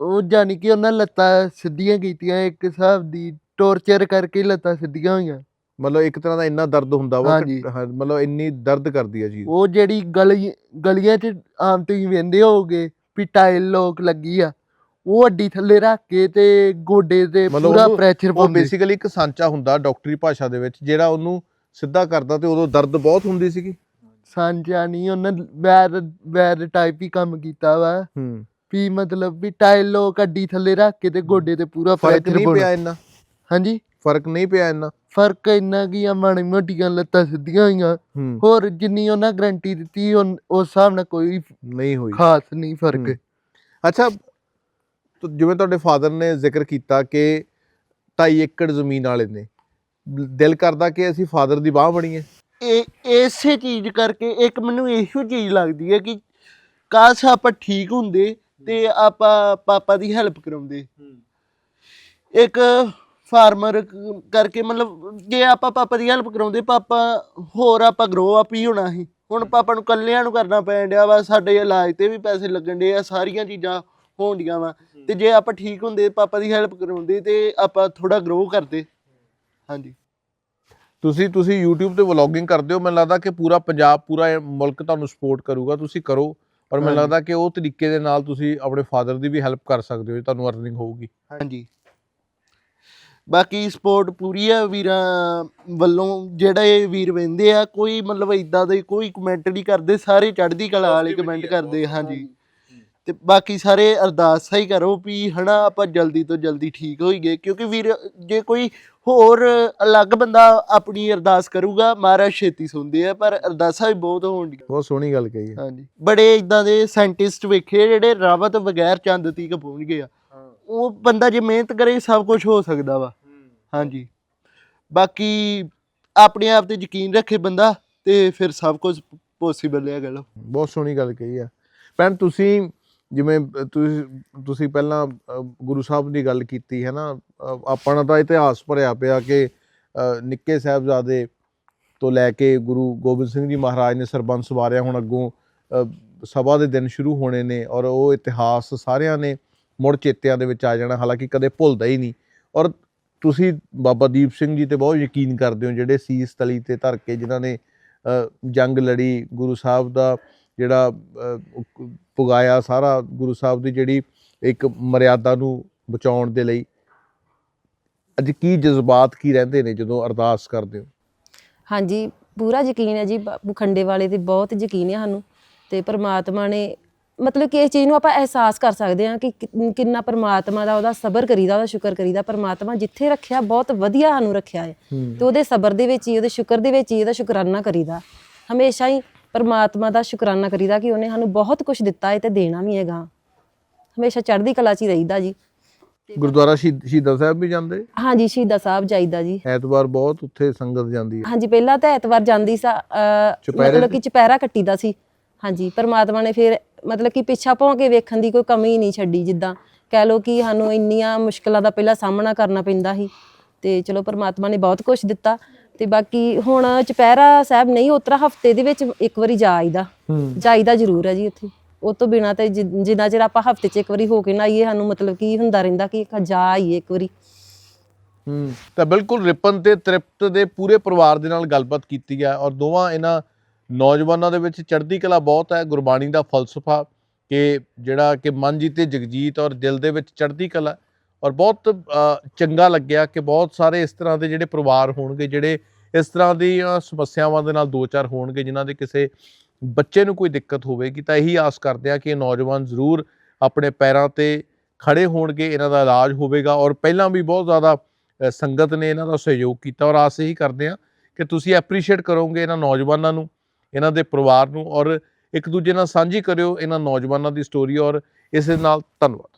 ਉਹ ਜਾਨੀ ਕਿ ਉਹਨਾਂ ਲੱਤਾਂ ਸਿੱਧੀਆਂ ਕੀਤੀਆਂ ਇੱਕ ਹਿਸਾਬ ਦੀ ਟੌਰਚਰ ਕਰਕੇ ਲੱਤਾਂ ਸਿੱਧੀਆਂ ਹੋਈਆਂ। ਮਤਲਬ ਇੱਕ ਤਰ੍ਹਾਂ ਦਾ ਇੰਨਾ ਦਰਦ ਹੁੰਦਾ ਵਾ ਕਿ- ਹਾਂਜੀ। ਹਾਂ, ਮਤਲਬ ਇੰਨੀ ਦਰਦ ਕਰਦੀ ਹੈ ਚੀਜ਼। ਉਹ ਜਿਹੜੀ ਗਲੀ ਗਲੀਆਂ 'ਚ ਆਮ ਤੁਸੀਂ ਵੇਂਦੇ ਹੋਗੇ ਵੀ ਟਾਇਲ ਲੋਕ ਲੱਗੀ ਆ ਉਹ ਅੱਡੀ ਥੱਲੇ ਰੱਖ ਕੇ ਤੇ ਗੋਡੇ ਤੇ ਮਤਲਬ ਪੂਰਾ ਉਹਨੂੰ- ਪ੍ਰੈਸ਼ਰ ਉਹ ਪਾਉਂਦੇ। ਬੇਸਿਕਲੀ ਇੱਕ ਸਾਂਚਾ ਹੁੰਦਾ ਡਾਕਟਰੀ ਭਾਸ਼ਾ ਦੇ ਵਿੱਚ ਜਿਹੜਾ ਉਹਨੂੰ ਸਿੱਧਾ ਕਰਦਾ ਤੇ ਉਦੋਂ ਦਰਦ ਬਹੁਤ ਹੁੰਦੀ ਸੀਗੀ। ਸਾਂਝਾ ਨਹੀਂ ਉਹਨਾਂ ਵੈਰ ਵੈਰ ਟਾਈਪ ਹੀ ਕੰਮ ਕੀਤਾ ਵਾ। ਹੂੰ। ਵੀ ਮਤਲਬ ਵੀ ਟਾਇਲ ਅੱਡੀ ਥੱਲੇ ਰੱਖ ਕੇ ਤੇ ਗੋਡੇ ਤੇ ਪੂਰਾ ਫ਼ਰਕ ਨਹੀਂ ਪਿਆ ਇੰਨਾ। ਹਾਂਜੀ। ਫ਼ਰਕ ਨਹੀਂ ਪਿਆ ਇੰਨਾ। ਫ਼ਰਕ ਇੰਨਾ ਕੀ ਆ ਮਾੜੀ ਮੋਟੀਆਂ ਲੱਤਾਂ ਸਿੱਧੀਆਂ ਹੋਈਆਂ। ਹੋਰ ਜਿੰਨੀ ਉਹਨਾਂ ਗਰੰਟੀ ਦਿੱਤੀ ਉਸ ਹਿਸਾਬ ਨਾਲ ਕੋਈ ਨਹੀਂ ਹੋਈ। ਖਾਸ ਨਹੀਂ ਫ਼ਰਕ। ਅੱਛਾ ਤੁ- ਜਿਵੇਂ ਤੁਹਾਡੇ ਫਾਦਰ ਨੇ ਜ਼ਿਕਰ ਕੀਤਾ ਕਿ 2.5 ਏਕੜ ਜ਼ਮੀਨ ਵਾਲੇ ਨੇ ਦਿਲ ਕਰਦਾ ਕਿ ਅਸੀਂ ਫਾਦਰ ਦੀ ਬਾਹ ਬਣੀਏ? ਇਹ ਇਸੇ ਚੀਜ਼ ਕਰਕੇ ਇੱਕ ਮੈਨੂੰ ਇਹੋ ਚੀਜ਼ ਲੱਗਦੀ ਹੈ ਕਿ ਕਾਸ਼ ਆਪਾਂ ਠੀਕ ਹੁੰਦੇ ਤੇ ਆਪਾਂ ਪਾਪਾ ਦੀ ਹੈਲਪ ਕਰਾਉਂਦੇ। ਇੱਕ ਫਾਰਮਰ ਕਰਕੇ ਮਤਲਬ ਜੇ ਆਪਾਂ ਪਾਪਾ ਦੀ ਹੈਲਪ ਕਰਾਉਂਦੇ ਪਾਪਾ ਹੋਰ ਆਪਾਂ ਗਰੋ ਅਪ ਹੀ ਹੋਣਾ ਸੀ। ਹੁਣ ਪਾਪਾ ਨੂੰ ਕੱਲਿਆਂ ਨੂੰ ਕਰਨਾ ਪੈਣ ਡਿਆ ਵਾ ਸਾਡੇ ਇਲਾਜ ਤੇ ਵੀ ਪੈਸੇ ਲੱਗਣ ਡੇ ਆ ਸਾਰੀਆਂ ਚੀਜ਼ਾਂ ਹੋਣਡੀਆਂ ਵਾ। ਤੇ ਜੇ ਆਪਾਂ ਠੀਕ ਹੁੰਦੇ ਪਾਪਾ ਦੀ ਹੈਲਪ ਕਰਾਉਂਦੇ ਤੇ ਆਪਾਂ ਥੋੜਾ ਗਰੋ ਕਰਦੇ। ਹਾਂਜੀ। ਤੁਸੀਂ ਤੁਸੀਂ YouTube ਤੇ ਵਲੌਗਿੰਗ ਕਰਦੇ ਹੋ ਮੈਨੂੰ ਲੱਗਦਾ ਕਿ ਪੂਰਾ ਪੰਜਾਬ ਪੂਰਾ ਮੁਲਕ ਤੁਹਾਨੂੰ ਸਪੋਰਟ ਕਰੂਗਾ। ਤੁਸੀਂ ਕਰੋ। ਔਰ ਮੈਨੂੰ। ਲੱਗਦਾ ਕਿ ਉਹ ਤਰੀਕੇ ਦੇ ਨਾਲ ਤੁਸੀਂ ਆਪਣੇ ਫਾਦਰ ਦੀ ਵੀ ਹੈਲਪ ਕਰ ਸਕਦੇ ਹੋ ਜੇ ਤੁਹਾਨੂੰ ਅਰਨਿੰਗ ਹੋਊਗੀ। ਹਾਂਜੀ। ਬਾਕੀ ਸਪੋਰਟ ਪੂਰੀ ਆ ਵੀਰਾਂ ਵੱਲੋਂ ਜਿਹੜੇ ਵੀਰ ਵੰਦੇ ਆ ਕੋਈ ਮਤਲਬ ਇਦਾਂ ਦੇ ਕੋਈ ਕਮੈਂਟ ਨਹੀਂ ਕਰਦੇ ਸਾਰੇ ਚੜ੍ਹਦੀ ਕਲਾ ਵਾਲੇ ਕਮੈਂਟ ਕਰਦੇ ਹਾਂਜੀ। ਤੇ ਬਾਕੀ ਸਾਰੇ ਅਰਦਾਸਾਂ ਹੀ ਕਰੋ ਵੀ ਹਨਾ ਆਪਾਂ ਜਲਦੀ ਤੋਂ ਜਲਦੀ ਠੀਕ ਹੋਈਏ ਕਿਉਂਕਿ ਵੀਰ ਜੇ ਕੋਈ ਹੋਰ ਅਲੱਗ ਬੰਦਾ ਆਪਣੀ ਅਰਦਾਸ ਕਰੂਗਾ ਮਹਾਰਾਜ ਛੇਤੀ ਸੁਣਦੇ ਆ ਪਰ ਅਰਦਾਸਾਂ ਵੀ ਬਹੁਤ ਹੋਣਗੀਆਂ। ਬਹੁਤ ਸੋਹਣੀ ਗੱਲ ਕਹੀ ਹੈ ਹਾਂਜੀ। ਬੜੇ ਇਦਾਂ ਦੇ ਸਾਇੰਟਿਸਟ ਵੇਖੇ ਜਿਹੜੇ ਰਾਵਤ ਬਗੈਰ ਚੰਦ ਤੀਕ ਪਹੁੰਚ ਗਏ ਆ। ਉਹ ਬੰਦਾ ਜੇ ਮਿਹਨਤ ਕਰੇ ਸਭ ਕੁਝ ਹੋ ਸਕਦਾ ਵਾ। ਹਾਂਜੀ। ਬਾਕੀ ਆਪਣੇ ਆਪ ਤੇ ਯਕੀਨ ਰੱਖੇ ਬੰਦਾ ਤੇ ਫਿਰ ਸਭ ਕੁਝ ਪੋਸੀਬਲ ਹੈ ਗੱਲ। ਬਹੁਤ ਸੋਹਣੀ ਗੱਲ ਕਹੀ ਹੈ ਭੈਣ ਤੁਸੀਂ ਜਿਵੇਂ ਤੁਸੀਂ ਤੁਸੀਂ ਪਹਿਲਾਂ ਗੁਰੂ ਸਾਹਿਬ ਦੀ ਗੱਲ ਕੀਤੀ, ਹੈ ਨਾ? ਆਪਣਾ ਤਾਂ ਇਤਿਹਾਸ ਭਰਿਆ ਪਿਆ ਕਿ ਨਿੱਕੇ ਸਾਹਿਬਜ਼ਾਦੇ ਤੋਂ ਲੈ ਕੇ ਗੁਰੂ ਗੋਬਿੰਦ ਸਿੰਘ ਜੀ ਮਹਾਰਾਜ ਨੇ ਸਰਬੰਸ ਵਾਰਿਆ ਹੁਣ ਅੱਗੋਂ ਸਭਾ ਦੇ ਦਿਨ ਸ਼ੁਰੂ ਹੋਣੇ ਨੇ ਔਰ ਉਹ ਇਤਿਹਾਸ ਸਾਰਿਆਂ ਨੇ ਮੁੜ ਚੇਤਿਆਂ ਦੇ ਵਿੱਚ ਆ ਜਾਣਾ, ਹਾਲਾਂਕਿ ਕਦੇ ਭੁੱਲਦਾ ਹੀ ਨਹੀਂ। ਔਰ ਤੁਸੀਂ ਬਾਬਾ ਦੀਪ ਸਿੰਘ ਜੀ ਤੇ ਬਹੁਤ ਯਕੀਨ ਕਰਦੇ ਹੋ ਜਿਹੜੇ ਸੀਸ ਤਲੀ ਤੇ ਧਰ ਕੇ ਜਿਨ੍ਹਾਂ ਨੇ ਜੰਗ ਲੜੀ, ਗੁਰੂ ਸਾਹਿਬ ਦਾ ਜਿਹੜਾ ਪੁਗਾਇਆ ਸਾਰਾ ਗੁਰੂ ਸਾਹਿਬ ਦੀ ਜਿਹੜੀ ਇੱਕ ਮਰਿਆਦਾ ਨੂੰ ਬਚਾਉਣ ਦੇ ਲਈ। ਅੱਜ ਕੀ ਜਜ਼ਬਾਤ ਕੀ ਰਹਿੰਦੇ ਨੇ ਜਦੋਂ ਅਰਦਾਸ ਕਰਦੇ ਹੋ? ਹਾਂਜੀ ਪੂਰਾ ਯਕੀਨ ਹੈ ਜੀ ਬਾਪੂ ਖੰਡੇ ਵਾਲੇ ਤੇ ਬਹੁਤ ਯਕੀਨ ਹੈ ਸਾਨੂੰ। ਤੇ ਪ੍ਰਮਾਤਮਾ ਨੇ ਮਤਲਬ ਕਿ ਇਸ ਚੀਜ਼ ਨੂੰ ਆਪਾਂ ਅਹਿਸਾਸ ਕਰ ਸਕਦੇ ਹਾਂ ਕਿ ਕਿ- ਕਿੰਨਾ ਪ੍ਰਮਾਤਮਾ ਦਾ ਉਹਦਾ ਸਬਰ ਕਰੀਦਾ ਉਹਦਾ ਸ਼ੁਕਰ ਕਰੀਦਾ। ਪ੍ਰਮਾਤਮਾ ਜਿੱਥੇ ਰੱਖਿਆ ਬਹੁਤ ਵਧੀਆ ਸਾਨੂੰ ਰੱਖਿਆ ਹੈ। ਤੇ ਉਹਦੇ ਸਬਰ ਦੇ ਵਿੱਚ ਹੀ ਉਹਦੇ ਸ਼ੁਕਰ ਦੇ ਵਿੱਚ ਹੀ ਉਹਦਾ ਸ਼ੁਕਰਾਨਾ ਕਰੀਦਾ। ਹਮੇਸ਼ਾ ਹੀ ਪ੍ਰਮਾਤਮਾ ਦਾ ਸ਼ੁਕਰਾਨਾ ਕਰੀਦਾ ਕਿ ਉਹਨੇ ਸਾਨੂੰ ਬਹੁਤ ਕੁਝ ਦਿੱਤਾ ਹੈ ਤੇ ਦੇਣਾ ਵੀ ਹੈਗਾ। ਹਮੇਸ਼ਾ ਚੜ੍ਹਦੀ ਕਲਾ 'ਚ ਹੀ ਰਹੀਦਾ ਜੀ। ਗੁਰਦੁਆਰਾ ਸ਼ਹੀਦ ਸ਼ਹੀਦਾਂ ਸਾਹਿਬ ਵੀ ਜਾਂਦੇ? ਹਾਂਜੀ ਸ਼ਹੀਦਾ ਸਾਹਿਬ ਜਾਈਦਾ ਜੀ। ਐਤਵਾਰ ਬਹੁਤ ਉੱਥੇ ਸੰਗਤ ਜਾਂਦੀ ਹੈ। ਹਾਂਜੀ ਪਹਿਲਾਂ ਤਾਂ ਐਤਵਾਰ ਜਾਂਦੀ ਸਾ ਅਹ, ਚੁਪਹਿਰੇ ਮਤਲਬ ਕਿ ਚੁਪਹਿਰਾ ਕੱਟੀਦਾ ਸੀ। ਹਾਂਜੀ ਪਰਮਾਤਮਾ ਨੇ ਫਿਰ ਮਤਲਬ ਕਿ ਪਿੱਛਾ ਭੌਂ ਕੇ ਵੇਖਣ ਦੀ ਕੋਈ ਕਮੀ ਨਹੀਂ ਛੱਡੀ ਜਿੱਦਾਂ। ਕਹਿ ਲੋ ਕਿ ਸਾਨੂੰ ਇੰਨੀਆਂ ਮੁਸ਼ਕਲਾਂ ਦਾ ਪਹਿਲਾਂ ਸਾਹਮਣਾ ਕਰਨਾ ਪੈਂਦਾ ਸੀ। ਤੇ ਚਲੋ ਪਰਮਾਤਮਾ ਨੇ ਬਹੁਤ ਕੁਝ ਦਿੱਤਾ। ਤੇ ਬਾਕੀ ਹੁਣ ਚੁਪਹਿਰਾ ਸਾਹਿਬ ਨਹੀਂ ਉਤਰਾ ਹਫ਼ਤੇ ਦੇ ਵਿੱਚ ਇੱਕ ਵਾਰੀ ਜਾ ਆਈਦਾ। ਜਾਈਦਾ ਜ਼ਰੂਰ ਹੈ ਜੀ ਉੱਥੇ। ਉਹ ਤੋਂ ਬਿਨਾ ਤੇ ਜਿੰਨਾ ਚਿਰ ਆਪਾਂ ਹਫ਼ਤੇ 'ਚ ਇੱਕ ਵਾਰੀ ਹੋ ਕੇ ਨਾ ਆਈਏ ਸਾਨੂੰ ਮਤਲਬ ਕੀ ਹੁੰਦਾ ਰਹਿੰਦਾ ਕਿ ਇੱਕ ਜਾ ਆਈਏ ਇੱਕ ਵਾਰੀ। ਹੂੰ। ਤਾਂ ਬਿਲਕੁਲ ਰਿਪਨ ਤੇ ਤ੍ਰਿਪਤ ਦੇ ਪੂਰੇ ਪਰਿਵਾਰ ਦੇ ਨਾਲ ਗੱਲਬਾਤ ਕੀਤੀ ਹੈ ਔਰ ਦੋਵਾਂ ਇਹਨਾਂ ਨੌਜਵਾਨਾਂ ਦੇ ਵਿੱਚ ਚੜ੍ਹਦੀ ਕਲਾ ਬਹੁਤ ਹੈ ਗੁਰਬਾਣੀ ਦਾ ਫਲਸਫਾ ਕਿ ਜਿਹੜਾ ਕਿ ਮਨ ਜੀਤੇ ਜਗਜੀਤ ਔਰ ਦਿਲ ਦੇ ਵਿੱਚ ਚੜ੍ਹਦੀ ਕਲਾ ਔਰ ਬਹੁਤ ਚੰਗਾ ਲੱਗਿਆ ਕਿ ਬਹੁਤ ਸਾਰੇ ਇਸ ਤਰ੍ਹਾਂ ਦੇ ਜਿਹੜੇ ਪਰਿਵਾਰ ਹੋਣਗੇ ਜਿਹੜੇ ਇਸ ਤਰ੍ਹਾਂ ਦੀਆਂ ਸਮੱਸਿਆਵਾਂ ਦੇ ਨਾਲ ਦੋ ਚਾਰ ਹੋਣਗੇ ਜਿਨ੍ਹਾਂ ਦੇ ਕਿਸੇ ਬੱਚੇ ਨੂੰ ਕੋਈ ਦਿੱਕਤ ਹੋਵੇਗੀ, ਤਾਂ ਇਹੀ ਆਸ ਕਰਦੇ ਆ ਕਿ ਇਹ ਨੌਜਵਾਨ ਜ਼ਰੂਰ ਆਪਣੇ ਪੈਰਾਂ ਤੇ ਖੜੇ ਹੋਣਗੇ, ਇਹਨਾਂ ਦਾ ਇਲਾਜ ਹੋਵੇਗਾ ਔਰ ਪਹਿਲਾਂ ਵੀ ਬਹੁਤ ਜ਼ਿਆਦਾ ਸੰਗਤ ਨੇ ਇਹਨਾਂ ਦਾ ਸਹਿਯੋਗ ਕੀਤਾ ਔਰ ਆਸ ਇਹੀ ਕਰਦੇ ਆ ਕਿ ਤੁਸੀਂ ਐਪਰੀਸ਼ੀਏਟ ਕਰੋਗੇ ਇਹਨਾਂ ਨੌਜਵਾਨਾਂ ਨੂੰ, ਇਹਨਾਂ ਦੇ ਪਰਿਵਾਰ ਨੂੰ ਔਰ ਇੱਕ ਦੂਜੇ ਨਾਲ ਸਾਂਝੀ ਕਰਿਓ ਇਹਨਾਂ ਨੌਜਵਾਨਾਂ ਦੀ ਸਟੋਰੀ ਔਰ ਇਸ ਦੇ ਨਾਲ ਧੰਨਵਾਦ।